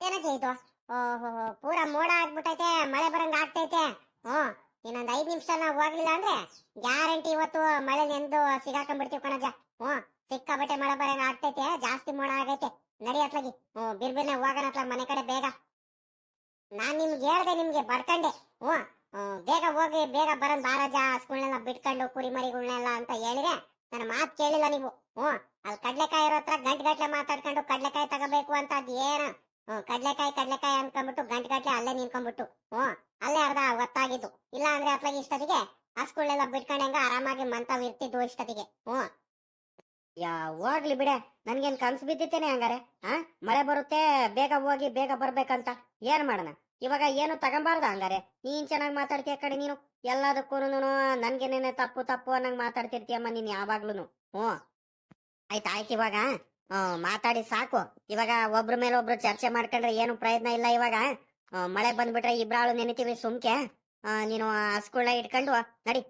ಏನಜ್ಜಿ ಇದು? ಓಹೋ, ಪೂರ ಮೋಡ ಆಗ್ಬಿಟ್ಟೈತೆ, ಮಳೆ ಬರಂಗ ಆಗ್ತೈತೆ. ಹ್ಮ್ ಇನ್ನೊಂದ್ ಐದ್ ನಿಮಿಷ ನಾವು ಹೋಗ್ಲಿಲ್ಲ ಅಂದ್ರೆ ಗ್ಯಾರಂಟಿ ಇವತ್ತು ಮಳೆ ನೆಂದು ಸಿಗಾಕೊಂಡ್ಬಿಡ್ತೀವಿ ಕಣಜ ಹ್ಮ್ ಸಿಕ್ಕಾಬಟ್ಟೆ ಮಳೆ ಬರಂಗ ಆಗ್ತೈತೆ, ಜಾಸ್ತಿ ಮೋಡ ಆಗೈತೆ. ನಡಿ ಅತ್ಲಾಗಿ. ಹ್ಮ್ ಬಿರ್ಬಿರ್ನೆ ಹೋಗೋಣ ಮನೆ ಕಡೆ ಬೇಗ. ನಾನ್ ನಿಮ್ಗೆ ಹೇಳ್ದೆ ನಿಮ್ಗೆ ಬಡ್ಕಂಡೆ ಹ್ಮ್ ಬೇಗ ಹೋಗಿ, ಬೇಗ ಬರೋದ್ ಬಾರಜ ಸ್ಕೂಲ್ನೆಲ್ಲ ಬಿಟ್ಕೊಂಡು ಕುರಿ ಮರಿಗಳನ್ನೆಲ್ಲ ಅಂತ ಹೇಳಿದೆ. ನನ್ನ ಮಾತು ಕೇಳಿಲ್ಲ ನೀವು. ಹ್ಮ್ ಅಲ್ಲಿ ಕಡ್ಲೆಕಾಯಿ ಇರೋ ಹತ್ರ ಗಂಟ್ ಗಟ್ಲೆ ಮಾತಾಡ್ಕೊಂಡು ಕಡ್ಲೆಕಾಯಿ ತಗೋಬೇಕು ಅಂತ ಅದ್ ಏನ ಹ್ಮ್ ಕಡ್ಲೆಕಾಯಿ ಕಡ್ಲೆಕಾಯಿ ಅನ್ಕೊಂಡ್ಬಿಟ್ಟು, ಗಂಟೆ ಗಟ್ಲೆ ಅಲ್ಲೇ ನಿಂತ್ಕೊಂಡ್ಬಿಟ್ಟು. ಹ್ಮ್, ಅಲ್ಲೇ ಅರ್ಧ ಗೊತ್ತಾಗಿದ್ದು. ಇಲ್ಲ ಅಂದ್ರೆ ಅಪ್ಲಾಗಿ ಇಷ್ಟೊತ್ತಿಗೆ ಹಸ್ಗಳ್ನೆಲ್ಲ ಬಿಟ್ಕೊಂಡಂಗ ಆರಾಮಾಗಿ ಮಂತಾವ್ ಇರ್ತಿದ್ವು ಇಷ್ಟೊತ್ತಿಗೆ. ಹ್ಮ್. ಯಾವಾಗ್ಲಿ ಬಿಡೆ. ನನ್ಗೇನ್ ಕನ್ಸು ಬಿದ್ದಿತ್ತೇನೆ ಹಂಗಾರೆ? ಆ ಮಳೆ ಬರುತ್ತೆ, ಬೇಗ ಹೋಗಿ, ಬೇಗ ಬರ್ಬೇಕಂತ. ಏನ್ ಮಾಡೋಣ? ಇವಾಗ ಏನು ತಗೊಂಬಾರ್ದ ಹಂಗಾರೆ? ನೀನ್ ಚೆನ್ನಾಗಿ ಮಾತಾಡ್ತೀಯ ಕಡೆ ನೀನು. ಎಲ್ಲದಕ್ಕೂ ನನ್ಗೇನೇನೆ ತಪ್ಪು ತಪ್ಪು ಅನ್ನಂಗ್ ಮಾತಾಡ್ತಿರ್ತೀಯಮ್ಮ ನೀನ್ ಯಾವಾಗ್ಲೂನು. ಹ್ಞೂ ಆಯ್ತು ಆಯ್ತು ಇವಾಗ. ಮಾತಾಡಿ ಸಾಕು. ಇವಾಗ ಒಬ್ರ ಮೇಲೆ ಒಬ್ರು ಚರ್ಚೆ ಮಾಡ್ಕೊಂಡ್ರೆ ಏನು ಪ್ರಯತ್ನ ಇಲ್ಲ ಇವಾಗ. ಮಳೆ ಬಂದ್ಬಿಟ್ರೆ ಇಬ್ರಾಳು ನೆನಿತೀವಿ ಸುಮ್ಕೆ. ನೀನು ಹಸ್ಗಳ್ನ ಇಟ್ಕೊಂಡು ನಡಿ.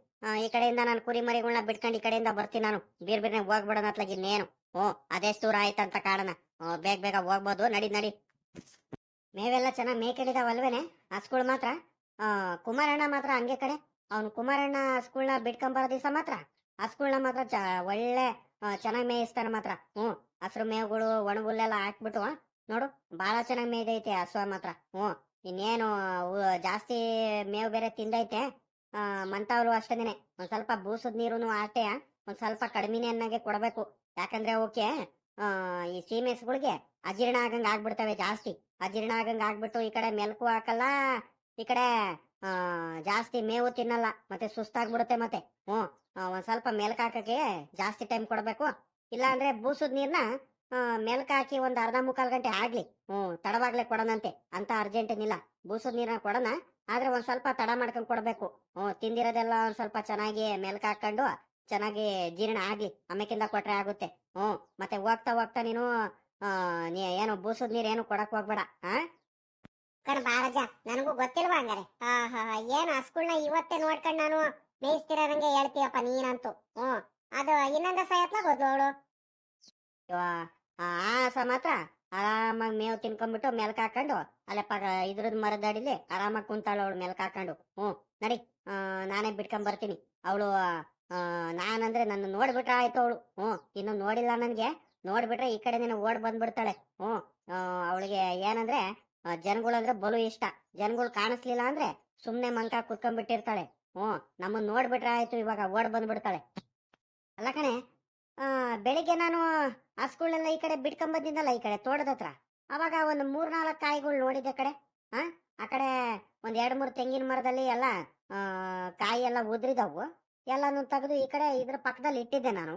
ಈ ಕಡೆಯಿಂದ ನಾನು ಕುರಿ ಮರಿಗಳನ್ನ ಬಿಟ್ಕೊಂಡು ಈ ಕಡೆಯಿಂದ ಬರ್ತೀನಿ ನಾನು. ಬೀರ್ ಬೀರ್ನೆ ಹೋಗ್ಬಿಡೋಣ ಅತ್ಲಾಗ ಇನ್ನೇನು. ಓ ಅದೆಷ್ಟು ದೂರ ಆಯ್ತಂತ ಕಾರಣ ಬೇಗ ಬೇಗ ಹೋಗ್ಬೋದು. ನಡಿ ನಡಿ. ಮೇವೆಲ್ಲ ಚೆನ್ನಾಗಿ ಮೇಕೆಳಿದಾವಲ್ವೇನೆ ಹಸ್ಗಳು ಮಾತ್ರ? ಕುಮಾರಣ್ಣ ಮಾತ್ರ ಹಂಗೆ ಕಡೆ ಅವ್ನು ಕುಮಾರಣ್ಣ ಹಸ್ಗಳನ್ನ ಬಿಟ್ಕೊಂಬರೋ ದಿವಸ ಮಾತ್ರ. ಹಸ್ಗಳನ್ನ ಮಾತ್ರ ಒಳ್ಳೆ ಚೆನ್ನಾಗಿ ಮೇಯಿಸ್ತಾರೆ ಮಾತ್ರ. ಹ್ಮ್ ಹಸ್ರು ಮೇವುಗಳು ಒಣಗುಲ್ಲೆಲ್ಲ ಹಾಕ್ಬಿಟ್ಟು ನೋಡು ಭಾಳ ಚೆನ್ನಾಗಿ ಮೇಯ್ದೈತೆ ಹಸು ಮಾತ್ರ. ಹ್ಮ್ ಇನ್ನೇನು ಜಾಸ್ತಿ ಮೇವು ಬೇರೆ ತಿಂದೈತೆ. ಆ, ಮಂತವ್ರು ಅಷ್ಟೇನೆ ಒಂದ್ ಸ್ವಲ್ಪ ಬೂಸದ್ ನೀರುನು ಅಷ್ಟೇ ಒಂದ್ ಸ್ವಲ್ಪ ಕಡಿಮೆನೆ ಅನ್ನಾಗೆ ಕೊಡಬೇಕು. ಯಾಕಂದ್ರೆ ಓಕೆ ಆ, ಈ ಸೀಮೆಸ್ಗಳಿಗೆ ಅಜೀರ್ಣ ಆಗಂಗ್ ಆಗ್ಬಿಡ್ತವೆ ಜಾಸ್ತಿ. ಅಜೀರ್ಣ ಆಗಂಗ್ ಆಗ್ಬಿಟ್ಟು ಈ ಕಡೆ ಮೆಲ್ಕು ಹಾಕಲ್ಲ ಈ ಕಡೆ ಆ, ಜಾಸ್ತಿ ಮೇವು ತಿನ್ನಲ್ಲ ಮತ್ತೆ ಸುಸ್ತಾಗ್ಬಿಡುತ್ತೆ ಮತ್ತೆ. ಆ, ಒಂದ್ ಸ್ವಲ್ಪ ಮೆಲ್ಕ ಹಾಕಕ್ಕೆ ಜಾಸ್ತಿ ಟೈಮ್ ಕೊಡಬೇಕು. ಇಲ್ಲ ಅಂದ್ರೆ ಬೂಸದ್ ನೀರ್ನ ಮೆಲ್ಕ ಹಾಕಿ ಒಂದ್ ಅರ್ಧ ಮುಕ್ಕಾಲ್ ಗಂಟೆ ಆಗ್ಲಿ. ಹ್ಞೂ, ತಡವಾಗ್ಲೇ ಕೊಡೋಣಂತೆ ಅಂತ ಅರ್ಜೆಂಟ್ ಏನಿಲ್ಲ. ಬೂಸದ ನೀರ್ನ ಕೊಡೋಣ ಆದ್ರೆ ಒಂದ್ ಸ್ವಲ್ಪ ತಡ ಮಾಡ್ಕೊಂಡ್ ಕೊಡ್ಬೇಕು. ಹ್ಞೂ, ತಿಂದಿರೋದೆಲ್ಲ ಒಂದ್ ಸ್ವಲ್ಪ ಚೆನ್ನಾಗಿ ಮೆಲ್ಕ ಹಾಕೊಂಡು ಚೆನ್ನಾಗಿ ಜೀರ್ಣ ಆಗ್ಲಿ. ಆಮೇಕಿಂದ ಕೊಟ್ರೆ ಆಗುತ್ತೆ. ಹ್ಞೂ, ಮತ್ತೆ ಹೋಗ್ತಾ ಹೋಗ್ತಾ ನೀನು ಏನು ಬೂಸದ ನೀರ್ ಏನು ಕೊಡಕ್ ಹೋಗ್ಬೇಡ ಹಾ ಕಣ್ ಬಾರಜ, ನನಗೂ ಗೊತ್ತಿಲ್ವಾ ಹಂಗಾರೆ? ಹಾ ಹಾ ಏನು ಹಸ್ಗಳ್ನ ಇವತ್ತೇ ನೋಡ್ಕೊಂಡ್ ನಾನು ಮೇಯಿಸ್ತಿರೋರಂಗೆ ಹೇಳ್ತೀಯಪ್ಪ ನೀನಂತೂ. ಹ್ಮ್ ಅದು ಇನ್ನೊಂದ ಸಯತ್ಲ ಗೊದ್ಲೋಳು ಆ ಆಸ ಮಾತ್ರ ಆರಾಮಾಗಿ ಮೇವು ತಿನ್ಕೊಂಡ್ಬಿಟ್ಟು ಮೆಲ್ಕ ಹಾಕೊಂಡು ಅಲ್ಲೇ ಪಗ ಇದ್ರದ್ ಮರದಡಿಲಿ ಆರಾಮಾಗಿ ಕುಂತಾಳು ಅವಳು ಮೆಲ್ಕ ಹಾಕೊಂಡು. ಹ್ಞೂ, ನಡಿ. ನಾನೇ ಬಿಟ್ಕೊಂಡ್ ಬರ್ತೀನಿ. ಅವಳು ನಾನಂದ್ರೆ ನನ್ನ ನೋಡ್ಬಿಟ್ರೆ ಆಯ್ತು ಅವಳು. ಹ್ಞೂ, ಇನ್ನು ನೋಡಿಲ್ಲ ನನ್ಗೆ. ನೋಡ್ಬಿಟ್ರೆ ಈ ಕಡೆ ನೀನು ಓಡ್ ಬಂದ್ಬಿಡ್ತಾಳೆ. ಹ್ಞೂ ಅವಳಿಗೆ ಏನಂದ್ರೆ ಜನಗಳು ಅಂದ್ರೆ ಬಲು ಇಷ್ಟ. ಜನಗಳು ಕಾಣಿಸ್ಲಿಲ್ಲ ಅಂದ್ರೆ ಸುಮ್ನೆ ಮಂಕ ಕುತ್ಕೊಂಡ್ಬಿಟ್ಟಿರ್ತಾಳೆ. ಹ್ಞೂ ನಮ್ಮನ್ನು ನೋಡ್ಬಿಟ್ರೆ ಆಯಿತು ಇವಾಗ, ಓಡ್ ಬಂದ್ಬಿಡ್ತಾಳೆ. ಅಲ್ಲ ಕಣೆ ಬೆಳಿಗ್ಗೆ ನಾನು ಹಸ್ಗಳೆಲ್ಲ ಈ ಕಡೆ ಬಿಟ್ಕೊಂಬಂದಿದ್ದಲ್ಲ ಈ ಕಡೆ ತೋಟದ ಹತ್ರ. ಅವಾಗ ಒಂದು ಮೂರ್ ನಾಲ್ಕು ಕಾಯಿಗಳು ನೋಡಿದ್ದೆ ಕಡೆ ಆ ಆ ಕಡೆ ಒಂದ್ ಎರಡು ಮೂರು ತೆಂಗಿನ ಮರದಲ್ಲಿ ಎಲ್ಲ ಕಾಯಿ ಎಲ್ಲ ಉದ್ರಿದವು. ಎಲ್ಲಾನು ತೆಗೆದು ಈ ಕಡೆ ಇದ್ರ ಪಕ್ಕದಲ್ಲಿ ಇಟ್ಟಿದ್ದೆ ನಾನು.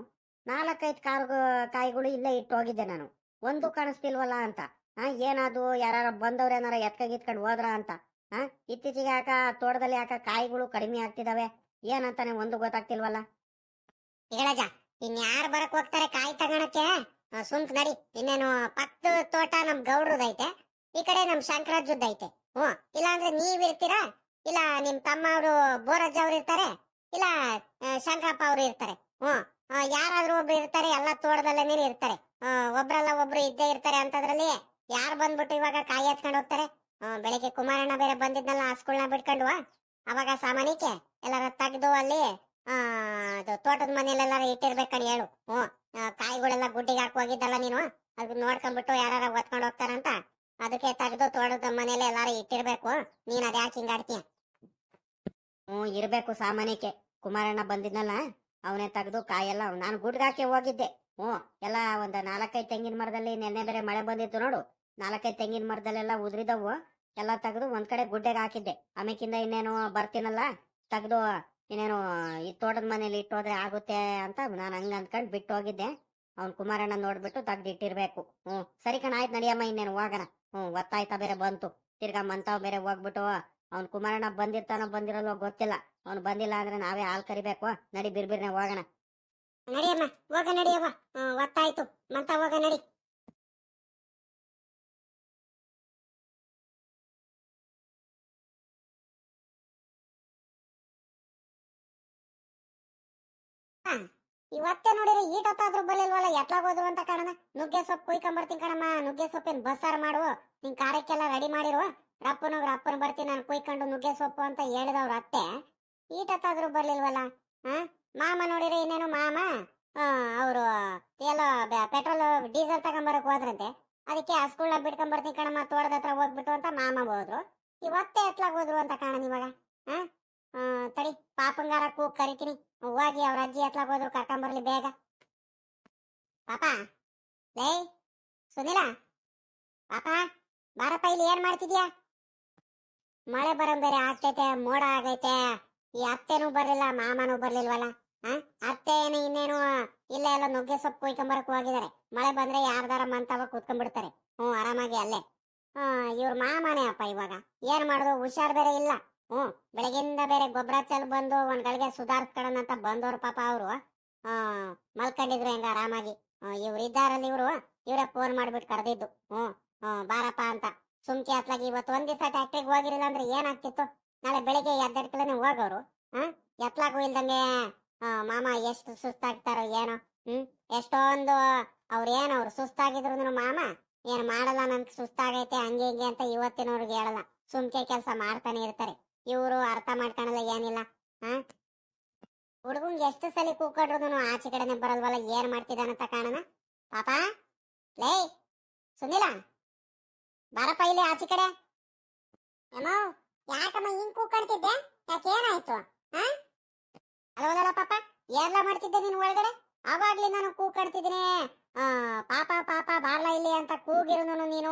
ನಾಲ್ಕೈದು ಕಾರ್ ಕಾಯಿಗಳು ಇಲ್ಲೇ ಇಟ್ಟು ಹೋಗಿದ್ದೆ ನಾನು. ಒಂದು ಕಾಣಿಸ್ತಿಲ್ವಲ್ಲ ಅಂತ, ಆ, ಏನಾದ್ರು ಯಾರು ಬಂದವ್ರು ಏನಾರ ಎತ್ಕ ಗಿತ್ಕೊಂಡು ಹೋದ್ರ ಅಂತ. ಆ ಇತ್ತೀಚೆಗೆ ಯಾಕ ತೋಟದಲ್ಲಿ ಯಾಕ ಕಾಯಿಗಳು ಕಡಿಮೆ ಆಗ್ತಿದಾವೆ. ಏನಂತಾನೆ ಒಂದು ಗೊತ್ತಾಗ್ತಿಲ್ವಲ್ಲ? ಹೇಳಜ ಇನ್ಯಾರು ಬರಕ್ ಹೋಗ್ತಾರೆ ಕಾಯಿ ತಗೋಣಕ್ಕೆ? ಸುಮ್ಕ್ ನಡಿ. ಇನ್ನೇನು ಪಕ್ಕದ ತೋಟ ನಮ್ ಗೌಡ್ರದೈತೆ ಈ ಕಡೆ ನಮ್ ಶಂಕರಾಜದ್ದೈತೆ ಹ್ಮ್ ಇಲ್ಲ ಅಂದ್ರೆ ನೀವ್ ಇರ್ತೀರಾ? ಇಲ್ಲ ನಿಮ್ ತಮ್ಮ ಅವರು ಬೋರಜ್ಜ ಅವ್ರು ಇರ್ತಾರೆ? ಇಲ್ಲ ಶಂಕರಪ್ಪ ಅವ್ರು ಇರ್ತಾರೆ? ಆ, ಯಾರಾದ್ರೂ ಒಬ್ರು ಇರ್ತಾರೆ ಎಲ್ಲ ತೋಟದಲ್ಲೇನೆ ಇರ್ತಾರೆ. ಒಬ್ರಲ್ಲ ಒಬ್ರು ಇದ್ದೇ ಇರ್ತಾರೆ ಅಂತದ್ರಲ್ಲಿ ಯಾರು ಬಂದ್ಬಿಟ್ಟು ಇವಾಗ ಕಾಯಿ ಎತ್ಕೊಂಡು ಹೋಗ್ತಾರೆ? ಬೆಳಿಗ್ಗೆ ಕುಮಾರಣ್ಣ ಬೇರೆ ಬಂದಿದ್ನಲ್ಲ ಹಸ್ಗಳ್ನ ಬಿಟ್ಕೊಂಡು ಅವಾಗ ಸಾಮಾನ್ಯಕ್ಕೆ ಎಲ್ಲಾರ ತೆಗ್ದು ಅಲ್ಲಿ ಆ ಅದು ತೋಟದ ಮನೇಲೆಲ್ಲಾರ ಇಟ್ಟಿರ್ಬೇಕಣ್ ಹೇಳು. ಹ್ಞೂ ಆ, ಕಾಯಿಗಳೆಲ್ಲ ಗುಡ್ಡಿಗೆ ಹಾಕಿ ಹೋಗಿದ್ದಲ್ಲ ನೀನು ಅದನ್ನ ನೋಡ್ಕೊಂಡ್ಬಿಟ್ಟು ಯಾರು ಒತ್ಕೊಂಡು ಹೋಗ್ತಾರಂತ ಅದಕ್ಕೆ ತೆಗ್ದು ತೋಟದ ಮನೇಲೆ ಎಲ್ಲಾರ ಇಟ್ಟಿರ್ಬೇಕು. ನೀನ್ ಅದ್ ಯಾಕೆ ಹಿಂಗಾಡ್ತೀಯ ಹ್ಞೂ ಇರ್ಬೇಕು ಸಾಮಾನ್ಯಕ್ಕೆ. ಕುಮಾರಣ್ಣ ಬಂದಿದ್ನಲ್ಲ ಅವನೇ ತೆಗೆದು ಕಾಯೆಲ್ಲ ನಾನು ಗುಡ್ಗಾಕೆ ಹೋಗಿದ್ದೆ. ಹ್ಞೂ ಎಲ್ಲ ಒಂದು ನಾಲ್ಕೈದು ತೆಂಗಿನ ಮರದಲ್ಲಿ ನೆನ್ನೆ ಬೇರೆ ಮಳೆ ಬಂದಿತ್ತು ನೋಡು. ನಾಲ್ಕೈದು ತೆಂಗಿನ ಮರದಲ್ಲೆಲ್ಲ ಉದ್ರಿದವು. ಎಲ್ಲ ತೆಗೆದು ಒಂದ್ ಕಡೆ ಗುಡ್ಡೆಗೆ ಹಾಕಿದ್ದೆ. ಆಮೇಕಿಂದ ಇನ್ನೇನು ಬರ್ತೀನಲ್ಲ, ತೆಗೆದು ಇನ್ನೇನು ಈ ತೋಟದ ಮನೇಲಿ ಇಟ್ಟೋದ್ರೆ ಆಗುತ್ತೆ ಅಂತ ನಾನು ಹಂಗ ಅಂದ್ಕೊಂಡು ಬಿಟ್ಟು ಹೋಗಿದ್ದೆ. ಅವ್ನ್ ಕುಮಾರಣ್ಣ ನೋಡ್ಬಿಟ್ಟು ತೆಗ್ದು ಇಟ್ಟಿರ್ಬೇಕು. ಹ್ಞೂ. ಸರಿ ಕಣ, ಆಯ್ತು ನಡಿಯಮ್ಮ ಇನ್ನೇನು ಹೋಗೋಣ. ಹ್ಮ್ ಒತ್ತಾಯ್ತಾ ಬೇರೆ ಬಂತು. ತಿರ್ಗಾ ಮಂತಾವ್ ಬೇರೆ ಹೋಗ್ಬಿಟ್ಟು, ಅವ್ನ್ ಕುಮಾರಣ್ಣ ಬಂದಿರ್ತಾನೋ ಬಂದಿರಲ್ವೋ ಗೊತ್ತಿಲ್ಲ. ಅವ್ನು ಬಂದಿಲ್ಲ ಅಂದ್ರೆ ನಾವೇ ಹಾಲ್ ಕರಿಬೇಕು. ನಡಿ ಬಿರ್ಬಿರ್ನೆ ಹೋಗೋಣ. ನಡಿಯಮ್ಮ, ಹೋಗ ನಡಿಯವ್ವ. ಹ್ಮ್ ಒತ್ತಾಯ್ತು. ಮಂತ ಹೋಗ ನಡಿ. ಇವತ್ತೇ ನೋಡಿರಿ ಈಟೊತ್ತಾದ್ರೂ ಬರ್ಲಿಲ್ವಲ್ಲ, ಎಟ್ಲಾಗ ಹೋದ್ರು ಅಂತ ಕಾರಣ ನುಗ್ಗೆ ಸೊಪ್ಪು ಕುಯ್ಕೊಂಬರ್ತೀನಿ ಕಣಮ್ಮ, ನುಗ್ಗೆ ಸೊಪ್ಪಿನ ಬಸ್ಸಾರು ಮಾಡು. ನಿನ್ ಕಾರ್ಯಕ್ಕೆಲ್ಲ ರೆಡಿ ಮಾಡಿರುವ ರಪ್ಪನವ್ರ ಅಪ್ಪನ ಬರ್ತೀನಿ ನಾನು ಕುಯ್ಕೊಂಡು ನುಗ್ಗೆ ಸೊಪ್ಪು ಅಂತ ಹೇಳಿದವ್ರ ಅತ್ತೆ. ಈಟೊತ್ತಾದ್ರೂ ಬರ್ಲಿಲ್ವಲ್ಲ ಹಾ ಮಾಮ ನೋಡಿರಿ ಇನ್ನೇನು ಮಾಮ? ಅವರು, ಎಲ್ಲ ಪೆಟ್ರೋಲ್, ಡೀಸೆಲ್ ತಗೊಂಬರಕ್ ಹೋದ್ರಂತೆ. ಅದಕ್ಕೆ ಹಸ್ಗಳ್ನ ಬಿಟ್ಕೊಂಡ್ ಬರ್ತೀನಿ ಕಣಮ್ಮ, ತೋಟದ ಹತ್ರ ಹೋಗ್ಬಿಟ್ಟು ಅಂತ ಮಾಮ ಹೋದ್ರು. ಇವತ್ತೇ ಎತ್ಲಾಗ ಹೋದ್ರು ಅಂತ ಕಾಣ ಇವಾಗ ಹಾ ತಡಿ, ಪಾಪಂಗಾರ ಕೂಗ್ ಕರಿತೀನಿ. ಹೋಗಿ ಅವ್ರ ಅಜ್ಜಿ ಎತ್ಲಾಗ್ ಹೋದ್ರು ಕರ್ಕೊಂಬರ್ಲಿ ಬೇಗ. ಪಾಪ, ಲೇ, ಸುನಿಲ, ಪಾಪ, ಬಾರಪ್ಪ, ಇಲ್ಲಿ ಏನ್ ಮಾಡ್ತಿದ್ಯಾ? ಮಳೆ ಬರೋ ಬೇರೆ ಆಗ್ತೈತೆ, ಮೋಡ ಆಗೈತೆ, ಈ ಅತ್ತೆನೂ ಬರ್ಲಿಲ್ಲ, ಮಾಮನೂ ಬರ್ಲಿಲ್ವಲ್ಲ ಅತ್ತೆ ಏನು ಇನ್ನೇನು ಇಲ್ಲ ಎಲ್ಲ ನುಗ್ಗೆ ಸೊಪ್ಪು ಕುಯ್ಕೊಂಬರಕ್ ಹೋಗಿದ್ದಾರೆ ಮಳೆ ಬಂದ್ರೆ ಯಾರ್ದಾರ ಮಂತವ ಕೂತ್ಕೊಂಡ್ಬಿಡ್ತಾರೆ. ಹ್ಞೂ, ಆರಾಮಾಗಿ ಅಲ್ಲೇ. ಹಾ ಇವ್ರ ಮಾಮನೇ ಅಪ್ಪ ಇವಾಗ. ಏನ್ ಮಾಡುದು, ಹುಷಾರ್ ಬೇರೆ ಇಲ್ಲ. ಹ್ಞೂ ಬೆಳಗಿಂದ ಬೇರೆ ಗೊಬ್ಬರ ಚೆಲ್ ಬಂದು ಒಂದ್ ಗಳಿಗೆ ಸುಧಾರಿಸ್ಕೊಳ್ಳೋಣ ಅಂತ ಬಂದವ್ರು ಪಾಪ ಅವರು. ಮಲ್ಕೊಂಡಿದ್ರು ಹೆಂಗ ಆರಾಮಾಗಿ. ಇವ್ರು ಇದ್ದಾರಲ್ಲ ಇವ್ರು, ಇವರೇ ಫೋನ್ ಮಾಡಿಬಿಟ್ಟು ಕರೆದಿದ್ದು. ಹ್ಞೂ ಹ್ಞೂ ಬಾರಪ್ಪ ಅಂತ. ಸುಮ್ಕೆ ಅತ್ಲಾಗಿ ಇವತ್ತು ಒಂದ್ ದಿವಸ ಟ್ಯಾಕ್ಟ್ರಿಗೆ ಹೋಗಿರಲಿಲ್ಲ ಅಂದ್ರೆ ಏನಾಗ್ತಿತ್ತು? ನಾಳೆ ಬೆಳಿಗ್ಗೆ ಎದ್ದೆಡ್ಕಲೇ ಹೋಗೋರು. ಹಾಂ, ಎತ್ಲಾಗೂ ಇಲ್ದಂಗೆ ಮಾಮ ಎಷ್ಟು ಸುಸ್ತಾಗ್ತಾರೋ ಏನೋ. ಹ್ಮ್, ಎಷ್ಟೊಂದು, ಅವ್ರು ಏನ್, ಅವ್ರು ಸುಸ್ತಾಗಿದ್ರು ಮಾಮ, ಏನ್ ಮಾಡಲ್ಲ ನನ್ಗೆ ಸುಸ್ತಾಗೈತೆ, ಹಂಗೆ ಹಿಂಗೆ ಅಂತ ಇವತ್ತಿನವ್ರಿಗೆ ಹೇಳಲ್ಲ. ಸುಮ್ಕೆ ಕೆಲಸ ಮಾಡ್ತಾನೆ ಇರ್ತಾರೆ. ಇವರು ಅರ್ಥ ಮಾಡ್ಕೊಳಲ್ಲ ಏನಿಲ್ಲ. ಹಾ ಹುಡುಗಂಗೆ ಎಷ್ಟು ಸಲ ಕೂಕಾಡ್ರು ಆಚೆ ಕಡೆನೆ ಬರಲ್ವಲ್ಲ, ಏನ್ ಮಾಡ್ತಿದ್ದಾನಂತ ಕಾಣನ ಪಾಪ? ಲೇ, ಸುನಿಲ, ಬಾರಪ್ಪ ಇಲ್ಲಿ ಆಚೆ ಕಡೆ. ಅಮ್ಮ ಯಾಕಮ್ಮ ಹಿಂಗ್ ಕೂಕಾಡ್ತಿದ್ದೆ? ಯಾಕೆ ಏನಾಯ್ತು? ಹಾ ಅಲ್ವಲ್ಲ ಪಾಪ, ಏನ್ಲ ಮಾಡ್ತಿದ್ದೆ ನೀನು ಒಳಗಡೆ? ಅವಾಗ್ಲಿ ನಾನು ಕೂಕಾಡ್ತಿದ್ದೀನಿ ಪಾಪ ಪಾಪ ಬಾರ್ಲ ಇಲ್ಲಿ ಅಂತ ಕೂಗಿರುನು ನೀನು.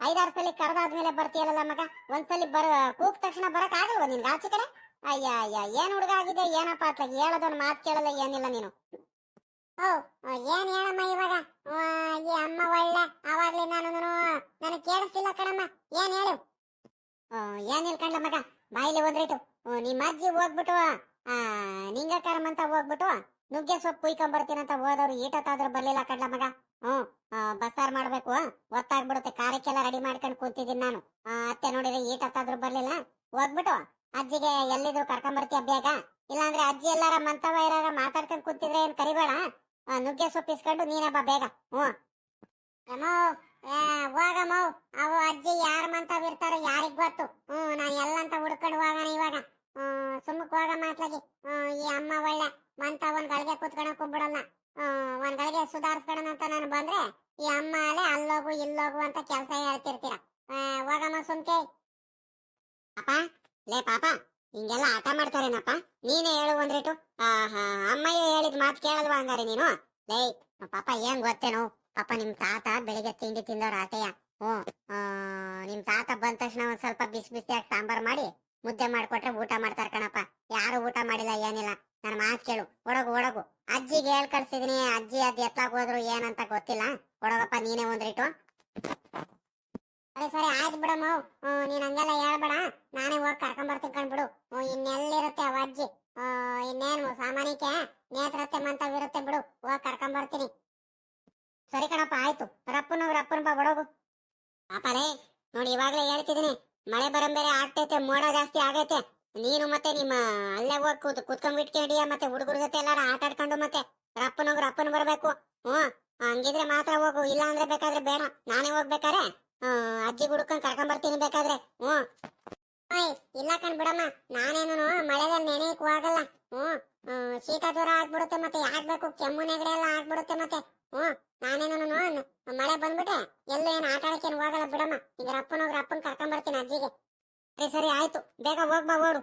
ಐದಾರು ಸಲ ಕರೆದಾದ್ಮೇಲೆ ಬರ್ತೀಯಲ್ಲ ಮಗ? ಒಂದ್ಸಲಿ ಬರ, ಕೂಗ್ ತಕ್ಷಣ ಬರಕ್ ಆಗಲ್ವ ನಿನ್ಗೆ ಆಚೆ ಕಡೆ? ಅಯ್ಯ ಅಯ್ಯ, ಏನ್ ಹುಡುಗ ಆಗಿದೆ, ಏನಪ್ಪ ಅತ್ಲಾಗ ಹೇಳೋದನ್ನ ಮಾತು ಕೇಳಲ್ಲ, ಏನಿಲ್ಲ ನೀನು. ಓ ಏನ್ ಹೇಳಮ್ಮ ಇವಾಗ? ಈ ಅಮ್ಮ ಒಳ್ಳೆ, ಅವಾಗ್ಲಿ ನಾನು ನನಗೆ ಕೇಳಿಸ್ತಿಲ್ಲ ಕಣಮ್ಮ. ಏನ್ ಹೇಳು? ಏನ್ ಏನಿಲ್ಲ ಕಣ್ಲ ಮಗ? ಬಾಯಿಲಿ ಒಂದ್ರೇಟು ನಿಮ್ಮ ಅಜ್ಜಿ ಹೋಗ್ಬಿಟ್ಟು, ಆ ನಿಂಗ ಕರ್ಮಂತ ಹೋಗ್ಬಿಟ್ಟು ನುಗ್ಗೆ ಸೊಪ್ಪು ಕುಯ್ಕೊಂಡ್ ಬರ್ತೀನಂತ ಹೋದವ್ರು ಈಟತ್ತಾದ್ರೂ ಬರ್ಲಿಲ್ಲ ಕಡ್ಲ ಮಗ. ಹ್ಮ್ ಆ, ಬಸ್ಸಾರ್ ಮಾಡ್ಬೇಕು. ಗೊತ್ತಾಗ್ಬಿಡುತ್ತೆ ಕಾರ್ಯಕ್ಕೆಲ್ಲ ರೆಡಿ ಮಾಡ್ಕೊಂಡು ಕೂತಿದ್ದೀನಿ ನಾನು. ಅತ್ತೆ ನೋಡಿದ್ರೆ ಈಟತ್ತಾದ್ರೂ ಬರ್ಲಿಲ್ಲ. ಹೋಗ್ಬಿಟ್ಟು ಅಜ್ಜಿಗೆ ಎಲ್ಲಿದ್ರು ಕರ್ಕೊಂಡ್ ಬರ್ತೀಯ ಬೇಗ? ಇಲ್ಲಾಂದ್ರೆ ಅಜ್ಜಿ ಎಲ್ಲಾರ ಮಂತವ ಇರಾರ ಮಾತಾಡ್ಕೊಂಡ್ ಕೂತಿದ್ರೆ ಏನ್ ಕರಿಬೇಡ? ನುಗ್ಗೆ ಸೊಪ್ಪು ಇಸ್ಕೊಂಡು ನೀನೇ ಬೇಗ. ಹ್ಮ್ ಹೋಗಮ್ಮ ಅವು ಅಜ್ಜಿ ಯಾರ ಮಂತವ್ ಇರ್ತಾರೋ ಯಾರಿಗ್ ಗೊತ್ತು? ಹ್ಮ್ ನಾನು ಎಲ್ಲಂತ ಹುಡ್ಕೊಂಡು ಹೋಗೋಣ ಇವಾಗ. ಹ್ಮ್ ಸುಮ್ಮಕ್ ಹೋಗ ಮಾತ್ಲಾಗಿ. ಹ್ಮ್ ಈ ಅಮ್ಮ ಒಳ್ಳೆ ಮಂತ ಒಂದ್ ಗಳಿಗೆ ಕೂತ್ಕೊಳಕ್ ಬಿಡಲ್ಲ ಗಳಿಗೆ ಅಂತ ನಾನು ಬಂದ್ರೆ ಈ ಅಮ್ಮ ಅಲೆ ಅಲ್ಲೋಗು ಇಲ್ಲೋಗು ಅಂತ ಕೆಲಸ ಹೇಳ್ತಿರ್ತೀರ. ಹೋಗಮ್ಮ ಸುಮ್ಕೆ. ಅಪ್ಪ ಲೇ ಪಾಪ ಹಿಂಗೆಲ್ಲ ಆಟ ಮಾಡ್ತಾರೇನಪ್ಪ? ನೀನೇ ಹೇಳು ಒಂದ್ರೇಟು. ಆಹಾ ಅಮ್ಮಯ್ಯ ಹೇಳಿದ ಮಾತು ಕೇಳಲ್ವಾ ಹಂಗಾರೆ ನೀನು? ಲೇ ಪಾಪ ಏನ್ ಗೊತ್ತೇನು ಪಾಪ ನಿಮ್ ತಾತ ಬೆಳಿಗ್ಗೆ ತಿಂಡಿ ತಿಂದವ್ರ ಆಟೆಯ ಆ, ನಿಮ್ ತಾತ ಬಂದ ತಕ್ಷಣ ಒಂದ್ ಸ್ವಲ್ಪ ಬಿಸಿ ಬಿಸಿಯಾಗಿ ಸಾಂಬಾರ್ ಮಾಡಿ ಮುದ್ದೆ ಮಾಡ್ಕೊಟ್ರೆ ಊಟ ಮಾಡ್ತಾರ ಕಣಪ್ಪ. ಯಾರು ಊಟ ಮಾಡಿಲ್ಲ, ಏನಿಲ್ಲ. ನನ್ನ ಮಾತು ಕೇಳು. ಒಡಗು ಒಡಗು. ಅಜ್ಜಿಗೆ ಹೇಳ್ ಕಳ್ಸಿದೀನಿ ಅಜ್ಜಿ ಅದ್ ಎತ್ತಾಗ ಹೋದ್ರು ಏನಂತ ಗೊತ್ತಿಲ್ಲ. ಒಡಗಪ್ಪ, ನೀನೇ ಒಂದ್ರಿಟ್ಟು ಸರಿ ಸರಿ, ಆಯ್ತು ಬಿಡಮ್ಮ ನೀನ್ ಹಂಗೆಲ್ಲ ಹೇಳ್ಬೇಡ. ನಾನೇ ಹೋಗಿ ಕರ್ಕೊಂಡ್ ಬರ್ತೀನಿ ಕಣ್ಬಿಡು ಇನ್ನೆಲ್ಲಿರುತ್ತೆ ಅವ ಅಜ್ಜಿ? ಇನ್ನೇನು ಸಾಮಾನ್ಯಕ್ಕೆ? ನೇತ್ರತೆ ಮಂತವಿರುತ್ತೆ ಬಿಡು. ಹೋಗಿ ಕರ್ಕೊಂಡ್ ಬರ್ತೀನಿ ಸರಿ ಕಣಪ್ಪ, ಆಯ್ತು. ರಪ್ಪನು ರಪ್ಪನ ಬಾ ಬಡೋಗು ಪಾಪರೇ ನೋಡಿ ಇವಾಗ್ಲೇ ಹೇಳ್ತಿದ್ದೀನಿ ಮಳೆ ಬರಂಬರೆ ಆಗ್ತೈತೆ, ಮೋಡ ಜಾಸ್ತಿ ಆಗೈತೆ. ನೀನು ಮತ್ತೆ ನಿಮ್ಮ ಅಲ್ಲೇ ಹೋಗಿ ಕೂತ್ ಕುತ್ಕೊಂಡ್ಬಿಟ್ಕೊಂಡಿಯ ಮತ್ತೆ ಹುಡುಗರ ಜೊತೆ ಎಲ್ಲಾರು ಆಟ ಆಡ್ಕೊಂಡು ಮತ್ತೆ ರಪ್ಪನೋಗ್ ರಪ್ಪನ್ ಬರ್ಬೇಕು. ಹ್ಮ್ ಹಂಗಿದ್ರೆ ಮಾತ್ರ ಹೋಗು, ಇಲ್ಲ ಅಂದ್ರೆ ಬೇಕಾದ್ರೆ ಬೇಡ. ನಾನೇ ಹೋಗ್ಬೇಕಾರೆ ಅಜ್ಜಿ ಹುಡ್ಕೊಂಡ್ ಕರ್ಕೊಂಡ್ ಬರ್ತೀನಿ ಬೇಕಾದ್ರೆ. ಹ್ಮ್ ಇಲ್ಲ ಕಣ್ ಬಿಡಮ್ಮ ನಾನೇನು ಮಳೆದಲ್ಲಿ ನೆನೆಯಕ್ ಹೋಗಲ್ಲ ಹ್ಮ್ ಶೀತ ಜ್ವರ ಆಗ್ಬಿಡುತ್ತೆ ಮತ್ತೆ ಯಾಕ್ಬೇಕು ಕೆಮ್ಮು ನೆಗಡಿ ಎಲ್ಲ ಆಗ್ಬಿಡುತ್ತೆ ಮತ್ತೆ. ಹ್ಮ್ ನಾನೇನು ಮಳೆ ಬಂದ್ಬಿಟ್ರೆ ಎಲ್ಲೂ ಏನು ಆಟ ಆಡಕ್ಕೆ ಹೋಗಲ್ಲ ಬಿಡಮ್ಮ. ಈಗ ರಪ್ಪನೋಗ್ ರಪ್ಪನ್ ಕರ್ಕೊಂಡ್ ಬರ್ತೀನಿ ಅಜ್ಜಿಗೆ. ಸರಿ ಸರಿ, ಆಯ್ತು. ಬೇಗ ಹೋಗ್ಬಾ ಓಡು.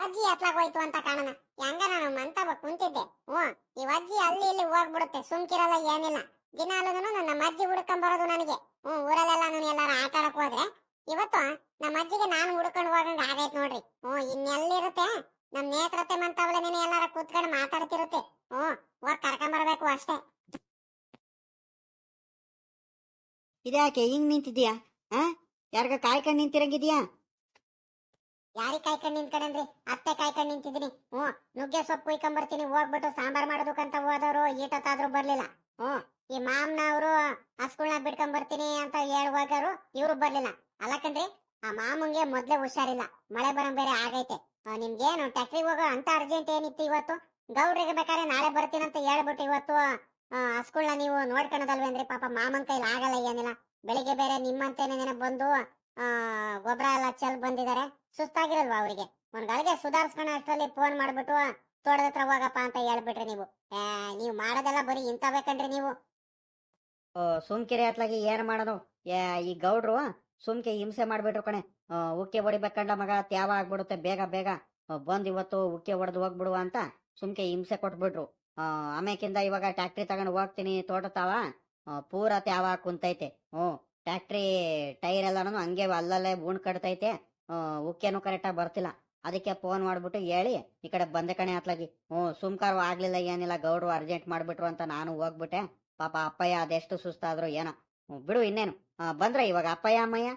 ಅಜ್ಜಿ ಹೋಯ್ತು ಅಂತ ಕಾಣನ ಹೆಂಗ ನಾನು ಮಂತಾಬ ಕುಂತಿದ್ದೆ. ಓ ಈ ಅಜ್ಜಿ ಅಲ್ಲಿ ಇಲ್ಲಿ ಹೋಗ್ಬಿಡುತ್ತೆ. ಸುಮ್ಕಿರಲ್ಲ, ಏನಿಲ್ಲ. ದಿನಾಲೂ ನಮ್ಮ ಅಜ್ಜಿ ಹುಡ್ಕೊಂಡ್ ಬರೋದು ನನಗೆ. ಹ್ಮ್ ಊರಲ್ಲೆಲ್ಲ ನಾನು ಎಲ್ಲಾರು ಆಟ ಆಡಕ್ ಹೋದ್ರೆ. ಇವತ್ತು ನಮ್ಮ ಅಜ್ಜಿಗೆ ನಾನು ಹುಡ್ಕೊಂಡು ಹೋಗಂಗ ಆಗೈತ್ ನೋಡ್ರಿ. ಹ್ಮ್ ಇನ್ನೆಲ್ಲಿರುತ್ತೆ ನಮ್ ನೇತ್ರತೆ ಮಂತವಳೆ ನೀನು ಎಲ್ಲಾರ ಕೂತ್ಕೊಂಡು ಮಾತಾಡ್ತಿರುತ್ತೆ. ಹ್ಮ್ ಹೋಗಿ ಕರ್ಕೊಂಡ್ ಬರ್ಬೇಕು ಅಷ್ಟೇ. ಇದ್ಯಾಕೆ ಹಿಂಗ್ ನಿಂತಿದ್ಯಾ? ಆ ಯಾರ್ಗ ಕಾಯ್ಕೊಂಡು ನಿಂತಿರಂಗಿದ್ಯಾ? ಯಾರಿಗ್ ಕಾಯ್ಕೊಂಡು ನಿಂತ್ಕೊಂಡ್ರಿ? ಅತ್ತೆ ಕಾಯ್ಕೊಂಡು ನಿಂತಿದ್ದೀನಿ. ಹ್ಮ್ ನುಗ್ಗೆ ಸೊಪ್ಪು ಕುಯ್ಕೊಂಬರ್ತೀನಿ. ಹೋಗ್ಬಿಟ್ಟು ಸಾಂಬಾರ್ ಮಾಡೋದಕ್ಕಂತ ಹೋದವರು ಈಟತ್ತಾದ್ರೂ ಬರ್ಲಿಲ್ಲ. ಹ್ಮ್ ಈ ಮಾಮ್ನ ಹಸ್ಗಳ್ನ ಬಿಟ್ಕೊಂಡ್ ಬರ್ತೀನಿ ಅಂತ ಹೇಳುವಾಗರು ಇವ್ರು ಬರ್ಲಿಲ್ಲ. ಅಲ್ಲ ಕಣ್ರಿ ಆ ಮಾಮಂಗೆ ಮೊದ್ಲೇ ಹುಷಾರಿಲ್ಲ. ಮಳೆ ಬರಂಗ್ ಬೇರೆ ಆಗೈತೆ. ನಿಮ್ಗೇನು ಟ್ಯಾಕ್ಟ್ರಿಗೆ ಹೋಗೋ ಅಂತ ಅರ್ಜೆಂಟ್ ಏನಿತ್ತು ಇವತ್ತು? ಗೌಡ್ರಿಗೆ ಬೇಕಾದ್ರೆ ನಾಳೆ ಬರ್ತೀನಂತ ಹೇಳ್ಬಿಟ್ಟು ಇವತ್ತು ಹಸ್ಗಳನ್ನ ನೀವು ನೋಡ್ಕೊಳೋದಲ್ವೇನ್ರಿ ಪಾಪ ಮಾಮನ್ ಕೈಲಿ ಆಗಲ್ಲ ಏನಿಲ್ಲ. ಬೆಳಿಗ್ಗೆ ಬೇರೆ ನಿಮ್ಮಂತೇನೆ ಬಂದು ಗೊಬ್ಬರ ಎಲ್ಲ ಚೆಲ್ ಬಂದಿದ್ದಾರೆ ಸುಸ್ತಾಗಿರಲ್ವಾ ಅವರಿಗೆ? ಒಂದ್ ಗಳಿಗೆ ಸುಧಾರಿಸ್ಕೊಳ ಅಷ್ಟರಲ್ಲಿ ಫೋನ್ ಮಾಡ್ಬಿಟ್ಟು, ತೋಟದ ಹೋಗಪ್ಪ ಅಂತ ಹೇಳ್ಬಿಟ್ರಿ ನೀವು. ನೀವು ಮಾಡೋದೆಲ್ಲ ಬರೀ ಇಂಥವೇ ಕಣ್ರಿ ನೀವು. ಸುಮ್ಕಿರಿ ಅತ್ಲಾಗಿ ಏನ್ ಮಾಡೋದು? ಈ ಗೌಡ್ರು ಸುಮ್ಕೆ ಹಿಂಸೆ ಮಾಡ್ಬಿಟ್ರು ಕಣೆ. ಉಕ್ಕೆ ಹೊಡಿಬೇಕಂಡ ಮಗ ತ್ಯಾವ ಆಗ್ಬಿಡುತ್ತೆ ಬೇಗ ಬೇಗ. ಬಂದ್ ಇವತ್ತು ಉಕ್ಕೆ ಹೊಡೆದು ಹೋಗ್ಬಿಡುವ ಅಂತ ಸುಮ್ಕೆ ಹಿಂಸೆ ಕೊಟ್ಬಿಟ್ರು. ಆಮೇಕಿಂದ ಇವಾಗ ಟ್ಯಾಕ್ಟ್ರಿ ತಗೊಂಡು ಹೋಗ್ತೀನಿ ತೋಟ ತಾವ ಆ, ಪೂರ ತ್ಯಾವ ಕುಂತೈತೆ. ಹ್ಞೂ ಟ್ಯಾಕ್ಟ್ರಿ ಟೈರ್ ಎಲ್ಲಾನು ಹಂಗೆ ಅಲ್ಲಲ್ಲೇ ಬೂಣ್ ಕಟ್ತೈತೆ. ಉಕ್ಕೇನು ಕರೆಕ್ಟಾಗಿ ಬರ್ತಿಲ್ಲ. ಅದಕ್ಕೆ ಫೋನ್ ಮಾಡ್ಬಿಟ್ಟು ಹೇಳಿ ಈ ಕಡೆ ಬಂದೆ ಕಣೆ ಹತ್ಲಾಗಿ ಹ್ಞೂ ಸುಮ್ಕಾರು ಆಗ್ಲಿಲ್ಲ ಏನಿಲ್ಲ ಗೌಡ್ರು ಅರ್ಜೆಂಟ್ ಮಾಡ್ಬಿಟ್ರು ಅಂತ ನಾನು ಹೋಗ್ಬಿಟ್ಟೆ. ಪಾಪ ಅಪ್ಪಯ್ಯ ಅದೆಷ್ಟು ಸುಸ್ತಾದ್ರು ಏನೋ. ಬಿಡು ಇನ್ನೇನು. ಬಂದ್ರ ಇವಾಗ ಅಪ್ಪಯ್ಯ ಅಮ್ಮಯ್ಯ?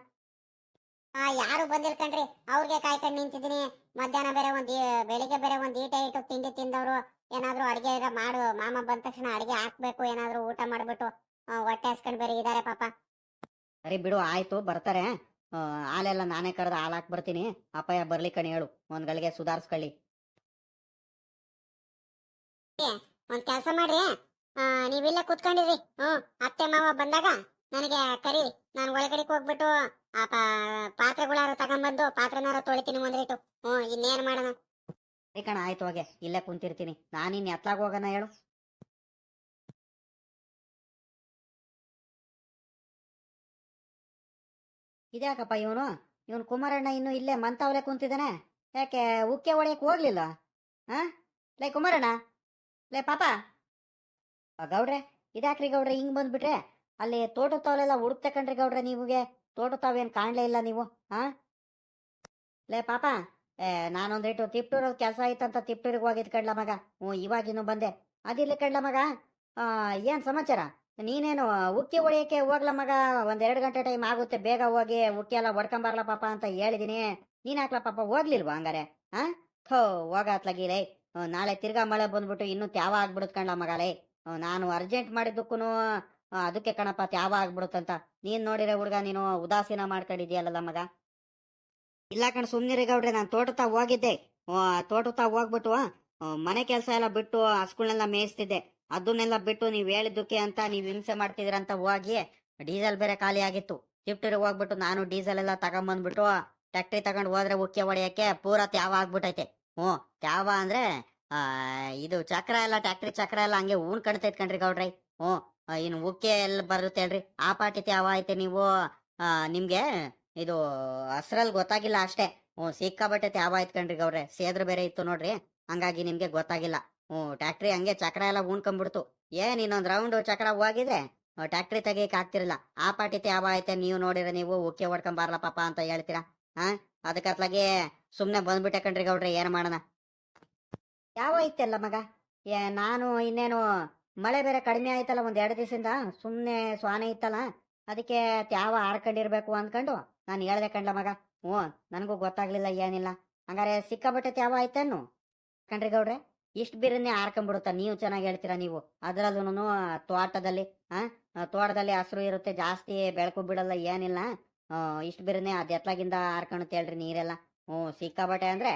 ಆ ಯಾರು ಬಂದಿರ್ಕಂಡ್ರಿ? ಕಣ್ರಿ ಅವ್ರಿಗೆ ಕಾಯ್ಕೊಂಡು ನಿಂತಿದ್ದೀನಿ. ಮಧ್ಯಾಹ್ನ ಬೇರೆ ಒಂದ್ ಬೆಳಿಗ್ಗೆ ಬೇರೆ ಒಂದ್ ಈಟ ಇಟ್ಟು ತಿಂಡಿ ತಿಂದವ್ರು. ಏನಾದ್ರು ಅಡಿಗೆ ಇರ ಮಾಡು. ಮಾಮ ಬಂದ ತಕ್ಷಣ ಅಡಿಗೆ ಹಾಕ್ಬೇಕು. ಏನಾದ್ರು ಊಟ ಮಾಡ್ಬಿಟ್ಟು ಹೊಟ್ಟೆ ಹಸ್ಕೊಂಡ್ ಬೇರೆ ಇದಾರೆ ಪಾಪ. ಸರಿ ಬಿಡು ಆಯ್ತು ಬರ್ತಾರೆ. ಹಾಲೆಲ್ಲ ನಾನೇ ಕರೆದು ಹಾಲು ಹಾಕ್ ಬರ್ತೀನಿ. ಅಪ್ಪಯ್ಯ ಬರ್ಲಿ ಕಣಿ ಹೇಳು. ಒಂದ್ ಗಳಿಗೆ ಸುಧಾರಿಸ್ಕೊಳ್ಳಿ. ಒಂದ್ ಕೆಲಸ ಮಾಡ್ರಿ. ನೀವಿಲ್ಲ ನೀವಿಲ್ಲೇ ಕುತ್ಕೊಂಡಿರಿ. ಹ್ಮ್ ಅತ್ತೆ ಮಾವ ಬಂದಾಗ. ನನಗೆ ಕರಿ ನಾನು ಒಳಗಡೆ ಹೋಗ್ಬಿಟ್ಟು ಆ ಪಾತ್ರೆಗಳಾರು ತಗೊಂಬಂದು, ಪಾತ್ರನಾರ ತೊಳಿತೀನಿ ಒಂದ್ರಿಟ್ಟು ಹ್ಮ್ ಇನ್ನೇನ್ ಮಾಡೋಣ? ಸರಿ ಕಣ, ಆಯ್ತು ಹೋಗೆ, ಇಲ್ಲೇ ಕುಂತಿರ್ತೀನಿ. ನಾನಿನ್ ಎತ್ಲಾಗ ಹೋಗೋಣ ಹೇಳು. ಇದ್ಯಾಕಪ್ಪ ಇವನು? ಇವನು ಕುಮಾರಣ್ಣ ಇನ್ನು ಇಲ್ಲೇ ಮಂತಾವಲೆ ಕುಂತಿದ್ದಾನೆ? ಯಾಕೆ, ಉಕ್ಕೆ ಒಡೆಯಕ್ಕೆ ಹೋಗ್ಲಿಲ್ಲ? ಹಾ ಲೈ ಕುಮಾರಣ್ಣ, ಲೈ ಪಾಪ. ಗೌಡ್ರೆ, ಇದ್ಯಾಕ್ರಿ ಗೌಡ್ರೆ, ಹಿಂಗ್ ಬಂದ್ಬಿಟ್ರೆ? ಅಲ್ಲಿ ತೋಟ ತಾವಲೆಲ್ಲ ಹುಡುಕ್ತೆ ಕಣ್ರಿ ಗೌಡ್ರೆ ನಿಮಗೆ. ತೋಟ ತಾವೇನ್ ಕಾಣ್ಲೇ ಇಲ್ಲ ನೀವು ಹಾ ಲೇ ಪಾಪ ಏ ನಾನೊಂದಿಟ್ಟು ತಿಪ್ಟೂರಲ್ಲಿ ಕೆಲಸ ಆಯ್ತಂತ ತಿಪ್ಟೂರಿಗೆ ಹೋಗಿದ್ ಕಡ್ಲ ಮಗ. ಹ್ಞೂ ಇವಾಗಿನ್ನು ಬಂದೆ. ಅದಿರ್ಲಿ ಕಡ್ಲ ಮಗ ಏನ್ ಸಮಾಚಾರ? ನೀನೇನು ಉಕ್ಕಿ ಹೊಡೆಯಕ್ಕೆ ಹೋಗ್ಲ ಮಗ? ಒಂದೆರಡು ಗಂಟೆ ಟೈಮ್ ಆಗುತ್ತೆ ಬೇಗ ಹೋಗಿ ಉಕ್ಕಿ ಎಲ್ಲ ಹೊಡ್ಕೊಂಬರ್ಲ ಪಾಪ ಅಂತ ಹೇಳಿದೀನಿ. ನೀನ್ ಹಾಕ್ಲ ಪಾಪ ಹೋಗ್ಲಿಲ್ವಾ ಹಂಗಾರೆ ಹಾ ಥೋ ಹೋಗಾತ್ಲಗಿ ಲೇ ಹ್ಞೂ, ನಾಳೆ ತಿರ್ಗಾ ಮಳೆ ಬಂದ್ಬಿಟ್ಟು ಇನ್ನೂ ತ್ಯಾವ ಆಗ್ಬಿಡುತ್ ಕಣ್ಲ ಲೇ. ನಾನು ಅರ್ಜೆಂಟ್ ಮಾಡಿದ್ದಕ್ಕೂ ಅದಕ್ಕೆ ಕಣಪ್ಪ, ತ್ಯಾವ ಆಗ್ಬಿಡುತ್ತಂತ. ನೀನ್ ನೋಡಿರ ಹುಡ್ಗ, ನೀನು ಉದಾಸೀನ ಮಾಡ್ಕೊಂಡಿದ್ಯಲ್ಲ ಮಗ? ಇಲ್ಲ ಕಣ, ಸುಮ್ನಿರಿ ಗೌಡ್ರೆ, ನಾನು ತೋಟತಾ ಹೋಗಿದ್ದೆ. ತೋಟತಾ ಹೋಗ್ಬಿಟ್ಟು ಮನೆ ಕೆಲಸ ಎಲ್ಲ ಬಿಟ್ಟು ಹಸ್ಗಳನ್ನೆಲ್ಲ ಮೇಯಿಸ್ತಿದ್ದೆ. ಅದನ್ನೆಲ್ಲ ಬಿಟ್ಟು ನೀವ್ ಹೇಳಿದ್ದಕ್ಕೆ ಅಂತ ನೀವ್ ಹಿಂಸೆ ಮಾಡ್ತಿದ್ರಂತ ಹೋಗಿ ಡೀಸೆಲ್ ಬೇರೆ ಖಾಲಿ ಆಗಿತ್ತು. ತಿಪ್ಟೂರಿಗೆ ಹೋಗ್ಬಿಟ್ಟು ನಾನು ಡೀಸೆಲ್ ಎಲ್ಲ ತಗೊಂಬಂದ್ಬಿಟ್ಟು ಟ್ಯಾಕ್ಟ್ರಿ ತಗೊಂಡ್ ಹೋದ್ರೆ ಉಕ್ಕೆ ಹೊಡೆಯಕ್ಕೆ ಪೂರಾ ತ್ಯಾವ ಆಗ್ಬಿಟ್ಟೈತೆ ಹ್ಞೂ, ತ್ಯಾವ ಅಂದ್ರೆ ಇದು ಚಕ್ರ ಎಲ್ಲ, ಟ್ಯಾಕ್ಟ್ರಿ ಚಕ್ರ ಎಲ್ಲ ಹಂಗೆ ಊನ್ ಕಣ್ತೈತ್ ಕಣ್ರಿ ಗೌಡ್ರಿ. ಹ್ಞೂ ಇನ್ನು ಉಕ್ಕೆ ಎಲ್ಲ ಬರುತ್ತೆ ಹೇಳ್ರಿ ಆ ಪಾಟಿತಿ ಅವ ಐತೆ, ನೀವು ನಿಮ್ಗೆ ಇದು ಹಸ್ರಲ್ಲಿ ಗೊತ್ತಾಗಿಲ್ಲ ಅಷ್ಟೇ. ಹ್ಞೂ ಸಿಕ್ಕಾಬಟ್ಟೆ ಯಾವ ಆಯ್ತು ಕಣ್ರಿ ಗೌಡ್ರೆ. ಸೇದ್ರ ಬೇರೆ ಇತ್ತು ನೋಡ್ರಿ. ಹಂಗಾಗಿ ನಿಮ್ಗೆ ಗೊತ್ತಾಗಿಲ್ಲ. ಹ್ಞೂ, ಟ್ಯಾಕ್ಟ್ರಿ ಹಂಗೆ ಚಕ್ರ ಎಲ್ಲ ಉಣ್ಕೊಂಡ್ಬಿಡ್ತು ಏನ್ ಇನ್ನೊಂದು ರೌಂಡ್ ಚಕ್ರ ಹೋಗಿದ್ರೆ ಟ್ಯಾಕ್ಟ್ರಿ ತೆಗಿಯಕ್ ಆಗ್ತಿರಲ್ಲ ಆ ಪಾಟಿತಿ ಯಾವ ಐತೆ, ನೀವು ನೋಡಿರ ನೀವು, ಉಕ್ಕೆ ಹೊಡ್ಕೊಂಬಾರ್ಲ ಪಾಪ ಅಂತ ಹೇಳ್ತೀರಾ? ಹಾ ಅದಕ್ಕತ್ಲಾಗೆ ಸುಮ್ನೆ ಬಂದ್ಬಿಟ್ಟೆ ಕಣ್ರಿ ಗೌಡ್ರೆ, ಏನ್ ಮಾಡೋಣ? ಯಾವ ಐತೆಲ್ಲ ಮಗ? ಏ, ನಾನು ಇನ್ನೇನು ಮಳೆ ಬೇರೆ ಕಡಿಮೆ ಆಯ್ತಲ್ಲ ಒಂದ್ ಎರಡು ದಿವಸದಿಂದ. ಸುಮ್ನೆ ಸ್ವಾನೆ ಇತ್ತಲ್ಲ ಅದಕ್ಕೆ ತ್ಯಾವ ಆರ್ಕೊಂಡಿರ್ಬೇಕು ಅನ್ಕೊಂಡು ನಾನು ಹೇಳ್ದೆ ಕಂಡ್ಲ ಮಗ ಹ್ಞೂ ನನಗೂ ಗೊತ್ತಾಗ್ಲಿಲ್ಲ ಏನಿಲ್ಲ. ಹಂಗಾರೆ ಸಿಕ್ಕಾಬಟ್ಟೆ ತ್ಯಾವ ಆಯ್ತೇನು? ಕಣ್ರಿ ಗೌಡ್ರೆ ಇಷ್ಟು ಬಿರನ್ನೇ ಆರ್ಕೊಂಡ್ಬಿಡುತ್ತ ನೀವು ಚೆನ್ನಾಗಿ ಹೇಳ್ತೀರಾ ನೀವು? ಅದರಲ್ಲೂ ತೋಟದಲ್ಲಿ ಆ ಆ, ತೋಟದಲ್ಲಿ ಹಸಿರು ಇರುತ್ತೆ ಜಾಸ್ತಿ ಬೆಳಕು ಬಿಡಲ್ಲ ಏನಿಲ್ಲ. ಇಷ್ಟು ಬಿರನ್ನೇ ಅದ್ ಎತ್ಲಾಗಿಂದ ಆರ್ಕೊಳುತ್ತೆ ಹೇಳ್ರಿ ನೀರೆಲ್ಲ. ಹ್ಞೂ ಸಿಕ್ಕಾಬಟ್ಟೆ ಅಂದ್ರೆ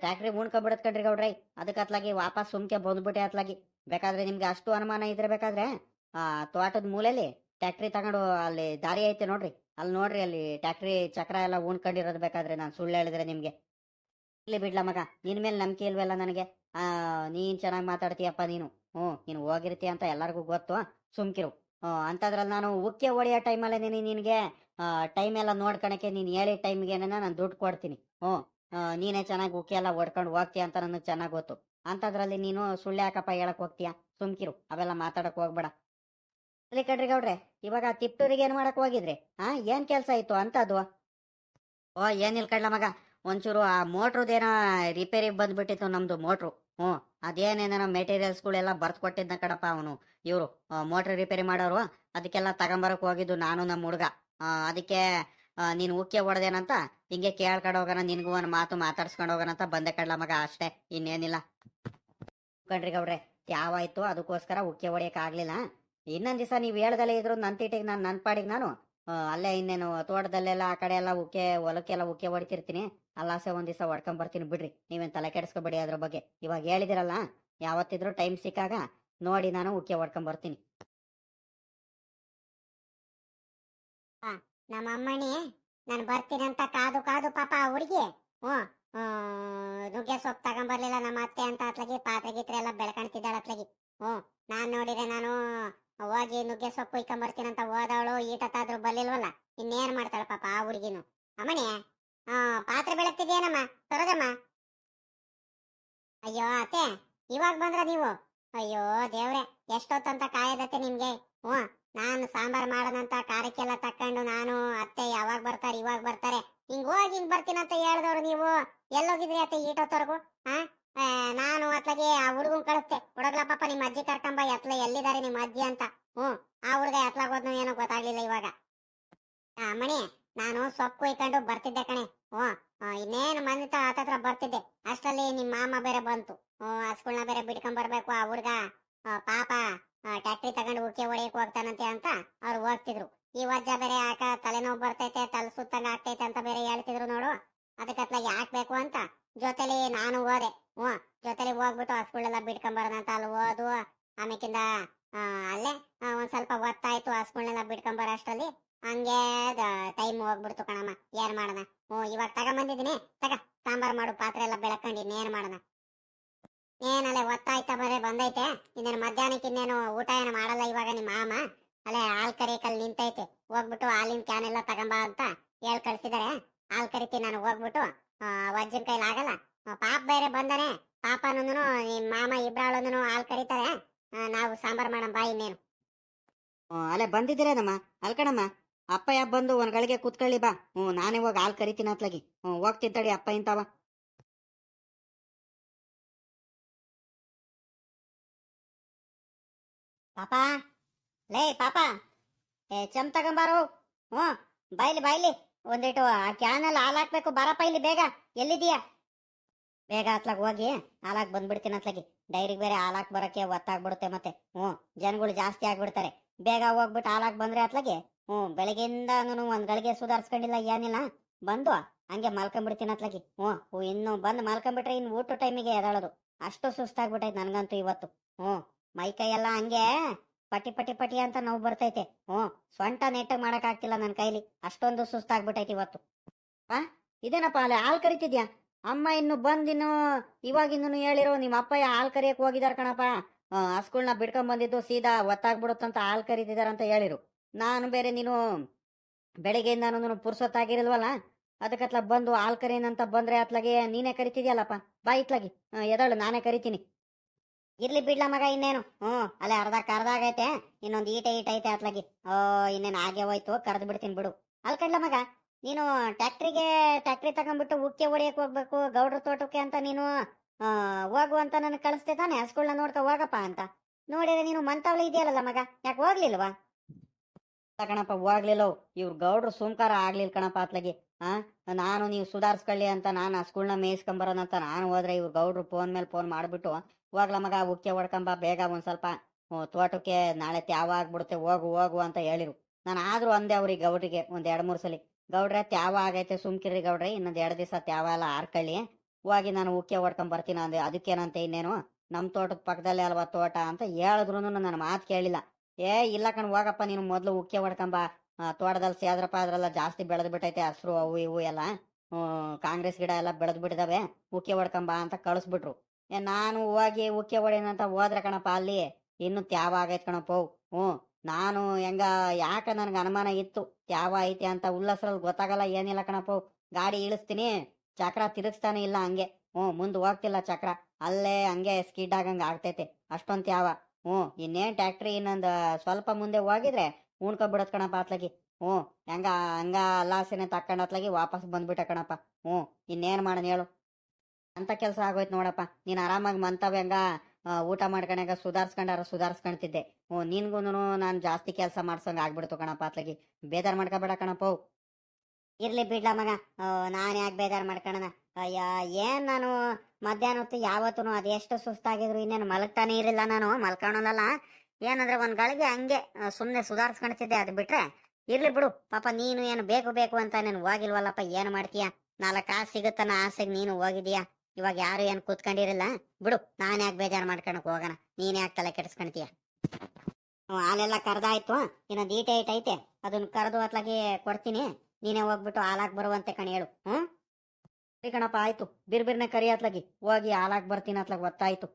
ಟ್ಯಾಕ್ಟ್ರಿ ಉಣ್ಕೊಂಡ್ಬಿಡತ್ ಕಣ್ರಿ ಗೌಡ್ರೆ ಅದಕ್ಕೆ ಅತ್ಲಾಗಿ ವಾಪಸ್ ಸುಮ್ಕೆ ಬಂದ್ಬಿಟ್ಟೆ ಅತ್ಲಾಗಿ. ಬೇಕಾದ್ರೆ ನಿಮ್ಗೆ ಅಷ್ಟು ಅನುಮಾನ ಇದ್ರೆ ಬೇಕಾದ್ರೆ, ಆ, ತೋಟದ ಮೂಲೆಯಲ್ಲಿ ಟ್ಯಾಕ್ಟ್ರಿ ತಗೊಂಡು ಅಲ್ಲಿ ದಾರಿ ಐತೆ ನೋಡ್ರಿ. ಅಲ್ಲಿ ನೋಡ್ರಿ ಅಲ್ಲಿ ಟ್ಯಾಕ್ಟ್ರಿ ಚಕ್ರ ಎಲ್ಲ ಉಣ್ಕೊಂಡಿರೋದು ಬೇಕಾದ್ರೆ ನಾನು ಸುಳ್ಳು ಹೇಳಿದ್ರೆ ನಿಮ್ಗೆ. ಇಲ್ಲಿ ಬಿಡ್ಲ ಮಗ, ನಿನ್ ಮೇಲೆ ನಂಬಿಕೆ ಇಲ್ವಲ್ಲ ನನಗೆ? ಆ, ನೀನ್ ಚೆನ್ನಾಗಿ ಮಾತಾಡ್ತೀಯಪ್ಪ ನೀನು. ಹ್ಞೂ ನೀನು ಹೋಗಿರ್ತೀಯ ಅಂತ ಎಲ್ಲರಿಗೂ ಗೊತ್ತು ಸುಮ್ಕಿರು. ಅಂತದ್ರಲ್ಲಿ ನಾನು ಉಕ್ಕೆ ಹೊಡೆಯೋ ಟೈಮಲ್ಲೇ ನೀನು, ನಿನಗೆ ಟೈಮ್ ಎಲ್ಲ ನೋಡ್ಕೊಳಕ್ಕೆ ನೀನು ಹೇಳಿ ಟೈಮ್ಗೆ ನಾನು ದುಡ್ಡು ಕೊಡ್ತೀನಿ. ಹ್ಞೂ ನೀನೇ ಚೆನ್ನಾಗಿ ಉಕ್ಕೆ ಎಲ್ಲ ಹೊಡ್ಕೊಂಡು ಹೋಗ್ತೀಯ ಅಂತ ನನಗೆ ಚೆನ್ನಾಗಿ ಗೊತ್ತು. ಅಂತದ್ರಲ್ಲಿ ನೀನು ಸುಳ್ಳು ಯಾಕಪ್ಪ ಹೇಳಕ್ ಹೋಗ್ತೀಯ? ಸುಮ್ಕಿರು, ಅವೆಲ್ಲ ಮಾತಾಡಕ್ ಹೋಗ್ಬೇಡ. ಅಲ್ಲಿ ಕಡ್ರಿ ಗೌಡ್ರೆ ಇವಾಗ ತಿಪ್ಟೂರಿಗೆ ಏನ್ ಮಾಡಕ್ ಹೋಗಿದ್ರಿ? ಹಾ ಏನ್ ಕೆಲ್ಸ ಇತ್ತು ಅಂತದು ಓ ಏನಿಲ್ಲ ಕಡ್ಲ ಮಗ, ಒಂಚೂರು ಆ ಮೋಟ್ರದೇನೋ ರಿಪೇರಿ ಬಂದ್ಬಿಟ್ಟಿತ್ತು ನಮ್ದು ಮೋಟ್ರು. ಹ್ಞೂ ಅದೇನೇನೇನೋ ಮೆಟೀರಿಯಲ್ಸ್ಗಳೆಲ್ಲ ಬರ್ತ್ ಕೊಟ್ಟಿದ್ದ ಕಡಪ್ಪ ಅವನು, ಇವರು. ಮೋಟ್ರ್ ರಿಪೇರಿ ಮಾಡೋರು, ಅದಕ್ಕೆಲ್ಲ ತಗೊಂಬರಕ್ ಹೋಗಿದ್ದು ನಾನು ನಮ್ಮ ಹುಡುಗ. ಅದಕ್ಕೆ ನೀನ್ ಉಕ್ಕೆ ಹೊಡೆದೇನಂತ ಹಿಂಗೆ ಕೇಳ್ಕೊಂಡು ಹೋಗೋಣ, ನಿನ್ಗೂ ಒಂದು ಮಾತು ಮಾತಾಡ್ಸ್ಕೊಂಡು ಹೋಗೋಣ ಅಂತ ಬಂದೆ ಕಡ್ಲ ಮಗ, ಅಷ್ಟೇ, ಇನ್ನೇನಿಲ್ಲ. ಕಣ್ರಿ ಗೌಡ್ರೆ ಯಾವಾಯ್ತು ಅದಕ್ಕೋಸ್ಕರ ಉಕ್ಕೆ ಹೊಡಿಯಕ್ ಆಗ್ಲಿಲ್ಲ. ಇನ್ನೊಂದ್ ದಿವಸ ನೀವ್ ಹೇಳ್ದಲ್ಲೇ ಇದ್ರು ನನ್ನ ತೀಟಿಗೆ ನಾನು ನನ್ನ ಪಾಡಿಗೆ ನಾನು ಅಲ್ಲೇ ಇನ್ನೇನು ತೋಟದಲ್ಲೆಲ್ಲ ಆ ಕಡೆ ಎಲ್ಲ ಉಕ್ಕೆ, ಹೊಲಕ್ಕೆಲ್ಲ ಉಕ್ಕೆ ಹೊಡಿತಿರ್ತೀನಿ. ಅಲ್ಲಾಸೆ ಒಂದ್ ದಿವಸ ಹೊಡ್ಕೊಂಡ್ ಬರ್ತೀನಿ ಬಿಡ್ರಿ. ನೀವೇನ್ ತಲೆ ಕೆಡಿಸ್ಕೊಬೇಡಿ ಅದ್ರ ಬಗ್ಗೆ. ಇವಾಗ ಹೇಳಿದಿರಲ್ಲ, ಯಾವತ್ತಿದ್ರು ಟೈಮ್ ಸಿಕ್ಕಾಗ ನೋಡಿ ನಾನು ಉಕ್ಕೆ ಹೊಡ್ಕೊಂಡ್ ಬರ್ತೀನಿ. ನಮ್ಮ ನಾನು ಬರ್ತೀನಂತ ಕಾದು ಕಾದು ಪಾಪ ಹುಡುಗಿ, ಹ್ಞೂ ನುಗ್ಗೆ ಸೊಪ್ಪು ತಗೊಂಬರ್ಲಿಲ್ಲ ನಮ್ಮ ಅತ್ತೆ ಅಂತ ಅತ್ಲಾಗಿ, ಪಾತ್ರೆ ಗೀತ್ರೆ ಎಲ್ಲ ಬೆಳ್ಕೊಂತಿದ್ದಾಳೆ ಅತ್ಲಾಗಿ. ಹ್ಞೂ, ನಾನು ನೋಡಿದೆ ನಾನು ಹೋಗಿ ನುಗ್ಗೆ ಸೊಪ್ಪು ಇಕ್ಕೊಂಬರ್ತೀನಂತ ಹೋದವಳು, ಈಟತ್ತಾದ್ರೂ ಬರ್ಲಿಲ್ವಲ್ಲ, ಇನ್ನೇನ್ ಮಾಡ್ತಾಳೆ ಪಾಪ ಆ ಹುಡುಗಿನು. ಹಾಂ ಪಾತ್ರೆ ಬೆಳಗ್ತಿದ್ಯೇನಮ್ಮ ತೊರಗಮ್ಮ ಅಯ್ಯೋ, ಅತ್ತೆ, ಇವಾಗ ಬಂದ್ರ ನೀವು? ಅಯ್ಯೋ, ದೇವ್ರೆ, ಎಷ್ಟೊತ್ತಂತ ಕಾಯದತ್ತೆ ನಿಮ್ಗೆ, ಹ್ಞೂ. ನಾನು ಸಾಂಬಾರ್ ಮಾಡದಂತ ಕಾರ್ಯಕ್ಕೆಲ್ಲ ತಕೊಂಡು ನಾನು ಅತ್ತೆ ಯಾವಾಗ ಬರ್ತಾರೆ ಇವಾಗ ಬರ್ತಾರೆ. ಹಿಂಗ್ ಹೋಗಿ ಹಿಂಗ್ ಬರ್ತೀನಂತ ಹೇಳ್ದವ್ರು ನೀವು. ಎಲ್ಲೋಗಿದ್ರಿ ಅತ್ತೆ ಈಟೋತ್ತವರೆಗೂ ಹಾ ನಾನು ಅತ್ಲಗೆ ಆ ಹುಡುಗನ್ ಕಳಿಸ್ತೆ. ಹುಡುಗ್ಲ ಪಾಪ ನಿಮ್ಮ ಅಜ್ಜಿ ಕರ್ಕೊಂಬ ಎತ್ಲ ಎಲ್ಲಿದ್ದಾರೆ ನಿಮ್ಮ ಅಜ್ಜಿ ಅಂತ. ಹ್ಮ್ ಆ ಹುಡುಗ ಎತ್ಲಾಗ ಹೋದ್ನು ಏನೋ ಗೊತ್ತಾಗ್ಲಿಲ್ಲ ಇವಾಗ. ಆ, ಮಣಿ ನಾನು ಸೊಪ್ಪು ಇಟ್ಕೊಂಡು ಬರ್ತಿದ್ದೆ ಕಣೆ. ಹ್ಞೂ ಇನ್ನೇನು ತ- ಹತ್ತತ್ರ ಬರ್ತಿದ್ದೆ. ಅಷ್ಟರಲ್ಲಿ ನಿಮ್ಮ ಮಾಮ ಬೇರೆ ಬಂತು. ಹ್ಞೂ ಹಸ್ಗಳ್ನ ಬೇರೆ ಬಿಟ್ಕೊಂಡ್ ಬರ್ಬೇಕು ಆ ಹುಡುಗ. ಪಾಪ. ಟ್ಯಾಕ್ಟ್ರಿ ತಗೊಂಡು ಉಕ್ಕೆ ಹೊಡೆಯಕ್ ಹೋಗ್ತಾನಂತೆ ಅಂತ ಅವ್ರು ಹೋಗ್ತಿದ್ರು ಈ ವಜ್ಜ ಬೇರೆ ಯಾಕ ತಲೆನೋವು ಬರ್ತೈತೆ, ತಲೆ ಸುತ್ತಂಗ ಆಗ್ತೈತೆ ಅಂತ ಬೇರೆ ಹೇಳ್ತಿದ್ರು ನೋಡು. ಅದಕ್ಕತ್ಲ ಯಾಕೆ ಬೇಕು ಅಂತ ಜೊತೆಲಿ ನಾನು ಹೋದೆ. ಹ್ಞೂ, ಜೊತೆಲಿ ಹೋಗ್ಬಿಟ್ಟು ಹಸ್ಗಳೆಲ್ಲ ಬಿಟ್ಕೊಂಡ್ ಬರೋಣ ಅಂತ ಅಲ್ಲಿ ಓದು ಆಮೇಕಿಂದ ಅಲ್ಲೇ ಒಂದ್ ಸ್ವಲ್ಪ ಹೊತ್ತಾಯ್ತು ಹಸ್ಗಳನ್ನೆಲ್ಲ ಬರೋ ಅಷ್ಟರಲ್ಲಿ ಹಂಗೆ ಟೈಮ್ ಹೋಗ್ಬಿಡ್ತು ಕಣಮ್ಮ. ಏನ್ ಮಾಡೋಣ? ಹ್ಞೂ, ಇವಾಗ ತಗೊಂಬಂದಿದ್ದೀನಿ. ತಗ, ಸಾಂಬಾರ್ ಮಾಡು, ಪಾತ್ರೆ ಎಲ್ಲ ಬೆಳಕೊಂಡು ಇನ್ನೇನ್ ಮಾಡೋಣ? ಏನಲ್ಲೇ ಒತ್ತಾಯ್ತಾ ಬರೇ ಬಂದೈತೆ. ಇನ್ನೇನು ಮಧ್ಯಾಹ್ನಕ್ಕೆ ಇನ್ನೇನು ಊಟ ಏನು ಮಾಡಲ್ಲ ಇವಾಗ ನಿಮ್ಮ ಮಾಮ. ಅಲ್ಲೇ ಹಾಲ್ ಕರಿಯಕಲ್ಲಿ ನಿಂತೈತೆ. ಹೋಗ್ಬಿಟ್ಟು ಹಾಲಿನ ಕ್ಯಾನ್ ಎಲ್ಲ ತಗೊಂಬ ಅಂತ ಹೇಳ್ ಕಳ್ಸಿದಾರೆ. ಹಾಲ್ ಕರಿತೀನಿ ನಾನು, ಹೋಗ್ಬಿಟ್ಟು. ವಜ್ಜನ್ ಕೈಲಿ ಆಗಲ್ಲ. ಪಾಪ ಬೇರೆ ಬಂದನೆ. ಪಾಪನೂ ನಿಮ್ಮ ಮಾಮ ಇಬ್ರಾಳನು ಹಾಲ್ ಕರಿತಾರೆ. ನಾವು ಸಾಂಬಾರ್ ಮಾಡಮ್ ಬಾ ಇನ್ನೇನು. ಅಲ್ಲೇ ಬಂದಿದ್ದೀರೇನಮ್ಮ? ಅಲ್ಕಣಮ್ಮ ಅಪ್ಪ ಯಾಕೆ ಬಂದು ಒಂದ್ ಗಳಿಗೆ ಕೂತ್ಕೊಳ್ಳಿ, ಬಾ. ಹ್ಞೂ ನಾನೇ ಹೋಗಿ ಹಾಲು ಕರಿತೀನಿ ಅತ್ಲಾಗಿ. ಹ್ಞೂ ಹೋಗ್ತಿದ್ದಾಡಿ ಅಪ್ಪ ಇಂತಾವ ಪಾಪ? ಲೇ ಪಾಪ, ಏ ಚಮ್ ತಗೊಂಬಾರು ಹ್ಞೂ, ಬಾಯ್ಲಿ ಬಾಯ್ಲಿ. ಒಂದಿಟ್ಟು ಆ ಕ್ಯಾನಲ್ಲಿ ಹಾಲು ಹಾಕ್ಬೇಕು. ಬಾರಪ್ಪ ಇಲ್ಲಿ ಬೇಗ. ಎಲ್ಲಿದೀಯಾ ಬೇಗ ಹತ್ಲಾಗ ಹೋಗಿ ಹಾಲಾಕ್ ಬಂದ್ಬಿಡ್ತೀನಿ ಅತ್ಲಾಗಿ. ಡೈರಿಗೆ ಬೇರೆ ಹಾಲಾಕ್ ಬರಕ್ಕೆ ಒತ್ತಾಗ್ಬಿಡುತ್ತೆ ಮತ್ತೆ. ಹ್ಞೂ, ಜನಗಳು ಜಾಸ್ತಿ ಆಗ್ಬಿಡ್ತಾರೆ. ಬೇಗ ಹೋಗ್ಬಿಟ್ಟು ಹಾಲಾಕ್ ಬಂದ್ರೆ ಅತ್ಲಾಗೆ, ಹ್ಞೂ, ಬೆಳಗ್ಗೆಯಿಂದ ಒಂದು ಗಳಿಗೆ ಸುಧಾರಿಸ್ಕೊಂಡಿಲ್ಲ, ಏನಿಲ್ಲ. ಬಂದು ಹಂಗೆ ಮಲ್ಕೊಂಡ್ಬಿಡ್ತೀನಿ ಅತ್ಲಾಗಿ. ಹ್ಞೂ ಹ್ಞೂ ಇನ್ನು ಬಂದು ಮಲ್ಕೊಂಡ್ಬಿಟ್ರೆ ಇನ್ನು ಊಟ ಟೈಮಿಗೆ ಎದಾಳೋದು. ಅಷ್ಟು ಸುಸ್ತಾಗ್ಬಿಟ್ಟೈತೆ ನನಗಂತೂ ಇವತ್ತು. ಹ್ಞೂ ಮೈ ಕೈ ಎಲ್ಲ ಹಂಗೆ ಪಟಿ ಪಟಿ ಪಟಿ ಅಂತ ನೋವು ಬರ್ತೈತೆ. ಹ್ಞೂ, ಸೊಂಟ ನೆಟ್ಟಾಗಿ ಮಾಡಕ್ ಆಗ್ತಿಲ್ಲ ನನ್ನ ಕೈಲಿ. ಅಷ್ಟೊಂದು ಸುಸ್ತಾಗ್ಬಿಟ್ಟೈತೆ ಇವತ್ತು. ಆ, ಇದೇನಪ್ಪ ಅಲ್ಲಿ ಹಾಲು ಕರಿತಿದ್ಯಾ? ಅಮ್ಮ ಇನ್ನು ಬಂದಿನ್ನು ಇವಾಗಿಂದನು ಹೇಳಿರೋ ನಿಮ್ಮ ಅಪ್ಪ ಹಾಲು ಕರಿಯಕ್ಕೆ ಹೋಗಿದಾರ ಕಣಪ್ಪ. ಹಸ್ಗಳ್ನ ಬಿಡ್ಕೊಂಡ್ ಬಂದಿದ್ದು ಸೀದಾ ಒತ್ತಾಗ್ಬಿಡುತ್ತಂತ ಹಾಲು ಕರಿತಿದಾರಂತ ಹೇಳಿರು. ನಾನು ಬೇರೆ ನೀನು ಬೆಳಿಗ್ಗೆಯಿಂದ ನಾನು ಪುರ್ಸೊತ್ತಾಗಿರಲ್ವಲ್ಲ? ಅದಕ್ಕತ್ಲ ಬಂದು ಹಾಲು ಕರೀನಂತ ಬಂದ್ರೆ ಅತ್ಲಾಗೆ ನೀನೇ ಕರಿತಿದ್ಯಲ್ಲಪ್ಪ? ಬಾ ಇತ್ಲಾಗಿ. ಎದಳು ನಾನೇ ಕರಿತೀನಿ. ಇರ್ಲಿ ಬಿಡ್ಲ ಮಗ ಇನ್ನೇನು. ಹ್ಞೂ ಅಲ್ಲೇ ಅರ್ಧ ಕರ್ದ ಆಗೈತೆ ಇನ್ನೊಂದು ಈಟ ಈಟ ಐತೆ ಅತ್ಲಾಗಿ. ಓ, ಇನ್ನೇನು ಹಾಗೆ ಹೋಯ್ತು, ಕರೆದು ಬಿಡ್ತೀನಿ ಬಿಡು. ಅಲ್ಕಂಡ್ಲ ಮಗ, ನೀನು ಟ್ಯಾಕ್ಟ್ರಿಗೆ ಟ್ಯಾಕ್ಟ್ರಿ ತಗೊಂಡ್ಬಿಟ್ಟು ಉಕ್ಕೆ ಹೊಡಿಯಕ್ ಹೋಗ್ಬೇಕು, ಗೌಡ್ರ ತೋಟಕ್ಕೆ ಅಂತ ನೀನು ಹೋಗು ಅಂತ ನನಗೆ ಕಳಿಸ್ತೆ ತಾನೆ, ಹಸ್ಗಳ್ನ ನೋಡ್ಕೊ ಹೋಗಪ್ಪ ಅಂತ. ನೋಡಿದ್ರೆ ನೀನು ಮಂತವಳಿ ಇದೆಯಲ್ಲ ಮಗ, ಯಾಕೆ ಹೋಗ್ಲಿಲ್ವಾ? ಕಣಪ್ಪ ಹೋಗ್ಲಿಲ್ಲ ಇವ್ರ ಗೌಡ್ರ ಸುಮ್ಕಾರ ಆಗ್ಲಿಲ್ಲ ಕಣಪ್ಪ ಅತ್ಲಾಗಿ. ಹಾ ನಾನು ನೀವು ಸುಧಾರಿಸ್ಕೊಳ್ಳಿ ಅಂತ ನಾನು ಹಸ್ಗಳ್ನ ಮೇಯಿಸ್ಕೊಂಬರೋದಂತ ನಾನು ಹೋದ್ರೆ ಇವ್ರ ಗೌಡ್ರು ಫೋನ್ ಮೇಲೆ ಫೋನ್ ಮಾಡ್ಬಿಟ್ಟು ಹೋಗ್ಲ ಮಗ ಉಕ್ಕೆ ಹೊಡ್ಕೊಂಬ, ಬೇಗ ಒಂದು ಸ್ವಲ್ಪ ತೋಟಕ್ಕೆ ನಾಳೆ ತ್ಯಾವ ಆಗ್ಬಿಡುತ್ತೆ ಹೋಗು ಹೋಗು ಅಂತ ಹೇಳಿರು. ನಾನು ಆದ್ರೂ ಅಂದೆ ಅವ್ರಿಗೆ, ಗೌಡ್ರಿಗೆ ಒಂದ್ ಎರಡು ಮೂರು ಸಲಿ, ಗೌಡ್ರೆ ತ್ಯಾವ ಆಗೈತೆ ಸುಮ್ಕಿರಿ ಗೌಡ್ರಿ, ಇನ್ನೊಂದ್ ಎರಡು ದಿವಸ ತ್ಯಾವ ಎಲ್ಲ ಹಾರ್ಕೊಳ್ಳಿ ಹೋಗಿ ನಾನು ಉಕ್ಕೆ ಹೊಡ್ಕೊಂಡ್ ಬರ್ತೀನಿ ಅಂದೆ. ಅದಕ್ಕೇನಂತೆ ಇನ್ನೇನು, ನಮ್ ತೋಟದ ಪಕ್ಕದಲ್ಲೇ ಅಲ್ವಾ ತೋಟ ಅಂತ ಹೇಳಿದ್ರು ನನ್ನ ಮಾತು ಕೇಳಿಲ್ಲ. ಏ, ಇಲ್ಲ ಕಣ್, ಹೋಗಪ್ಪ ನೀನು ಮೊದ್ಲು ಉಕ್ಕೆ ಹೊಡ್ಕೊಂಬ ತೋಟದಲ್ಲಿ ಸೇದ್ರಪ್ಪ ಅದ್ರಲ್ಲ ಜಾಸ್ತಿ ಬೆಳೆದ್ ಬಿಟ್ಟೈತೆ, ಹಸ್ರು, ಅವು, ಇವು ಎಲ್ಲ ಕಾಂಗ್ರೆಸ್ ಗಿಡ ಎಲ್ಲ ಬೆಳೆದ್ ಬಿಟ್ಟಿದಾವೆ, ಉಕ್ಕೆ ಹೊಡ್ಕೊಂಬ ಅಂತ ಕಳಿಸ್ಬಿಟ್ರು. ನಾನು ಹೋಗಿ ಉಕ್ಕೆ ಅಂತ ಹೋದ್ರೆ ಕಣಪ್ಪ ಅಲ್ಲಿ. ಇನ್ನು ತ್ಯಾವ ಆಗೈತ್ ಕಣಪ್ಪ. ಹ್ಞೂ. ನಾನು ಹೆಂಗ, ಯಾಕೆ ನನ್ಗೆ ಅನುಮಾನ ಇತ್ತು? ತ್ಯಾವ ಐತೆ ಅಂತ ಉಲ್ಲಸ್ರಲ್ಲಿ ಗೊತ್ತಾಗಲ್ಲ, ಏನಿಲ್ಲ ಕಣಪ್ಪ ಗಾಡಿ ಇಳಿಸ್ತೀನಿ, ಚಕ್ರ ತಿರುಗಿಸ್ತಾನೆ ಇಲ್ಲ ಹಂಗೆ. ಹ್ಞೂ, ಮುಂದೆ ಹೋಗ್ತಿಲ್ಲ ಚಕ್ರ. ಅಲ್ಲೇ ಹಂಗೆ ಸ್ಕಿಡ್ ಆಗಂಗೆ ಆಗ್ತೈತೆ. ಅಷ್ಟೊಂದು ತ್ಯಾವ. ಹ್ಞೂ, ಇನ್ನೇನು ಟ್ಯಾಕ್ಟ್ರಿ ಇನ್ನೊಂದು ಸ್ವಲ್ಪ ಮುಂದೆ ಹೋಗಿದ್ರೆ ಉಣ್ಕೊಬಿಡತ್ ಕಣಪ್ಪ ಅತ್ಲಾಗಿ. ಹ್ಞೂ, ಹೆಂಗ, ಹಂಗ ಅಲ್ಲಾಸೆನೆ ತಕೊಂಡ್ ಅತ್ಲಾಗಿ ವಾಪಸ್ ಬಂದ್ಬಿಟ್ಟ ಕಣಪ್ಪ. ಹ್ಞೂ, ಇನ್ನೇನು ಮಾಡೋಣ ಹೇಳು. ಅಂತ ಕೆಲಸ ಆಗೋಯ್ತು ನೋಡಪ್ಪ. ನೀನ್ ಆರಾಮಾಗಿ ಮಂತವ್ಯಂಗ ಊಟ ಮಾಡ್ಕೊಂಡಾಗ ಸುಧಾರ್ಸ್ಕೊಂಡಾರ ಸುಧಾರ್ಸ್ಕೊಂತಿದ್ದೆ ಓ ನಿನ್ಗೂನು ನಾನು ಜಾಸ್ತಿ ಕೆಲಸ ಮಾಡ್ಸಂಗ ಆಗ್ಬಿಡ್ತು ಕಣಪ್ಪ ಅತ್ಲಗಿ ಬೇಜಾರ್ ಮಾಡ್ಕೊಬೇಡ ಕಣಪ್ಪ ಇರ್ಲಿ ಬಿಡ್ಲ ಮಗ ನಾನು ಯಾಕೆ ಬೇಜಾರು ಮಾಡ್ಕೊಳ್ಳೋಣ ಅಯ್ಯ, ಏನ್ ನಾನು ಮಧ್ಯಾಹ್ನ ಹೊತ್ತು ಯಾವತ್ತೂ ಅದೆಷ್ಟು ಸುಸ್ತಾಗಿದ್ರು ಇನ್ನೇನು ಮಲಗ್ತಾನೆ ಇರಲಿಲ್ಲ ನಾನು ಮಲ್ಕೊಳಲ್ಲ ಏನಂದ್ರೆ ಒಂದ್ ಗಳಿಗೆ ಹಂಗೆ ಸುಮ್ಮನೆ ಸುಧಾರಿಸ್ಕೊಳ್ತಿದ್ದೆ ಅದು ಬಿಟ್ರೆ, ಇರ್ಲಿ ಬಿಡು, ಪಾಪ ನೀನು ಏನು ಬೇಕು ಬೇಕು ಅಂತ ನೀನು ಹೋಗಿಲ್ವಲ್ಲಪ್ಪ, ಏನು ಮಾಡ್ತೀಯ? ನಾಲ್ಕು ಕಾಸು ಸಿಗುತ್ತನ್ನ ಆಸೆಗೆ ನೀನು ಹೋಗಿದೀಯ ಇವಾಗ ಯಾರು ಏನ್ ಕೂತ್ಕೊಂಡಿರಲ್ಲ, ಬಿಡು, ನಾನು ಯಾಕೆ ಬೇಜಾರ್ ಮಾಡ್ಕೊಳಕ್ ಹೋಗೋಣ, ನೀನ್ ಯಾಕೆ ತಲೆ ಕೆಡಿಸ್ಕೊಂತೀಯ? ಹಾಲೆಲ್ಲ ಕರ್ದಾಯ್ತು ಇನ್ನೊಂದು ಈಟ ಐಟ್ ಐತೆ ಅದನ್ನ ಕರೆದು ಅತ್ಲಾಗೆ ಕೊಡ್ತೀನಿ, ನೀನೇ ಹೋಗ್ಬಿಟ್ಟು ಹಾಲಾಕ್ ಬರುವಂತೆ ಕಣ ಹೇಳು, ಹ್ಮ್? ಸರಿ ಕಣಪ್ಪ, ಆಯ್ತು, ಬಿರ್ಬಿರ್ನೆ ಕರಿ ಅತ್ಲಾಗಿ, ಹೋಗಿ ಹಾಲಾಕ್ ಬರ್ತೀನಿ ಅತ್ಲಾಗ, ಗೊತ್ತಾಯ್ತು.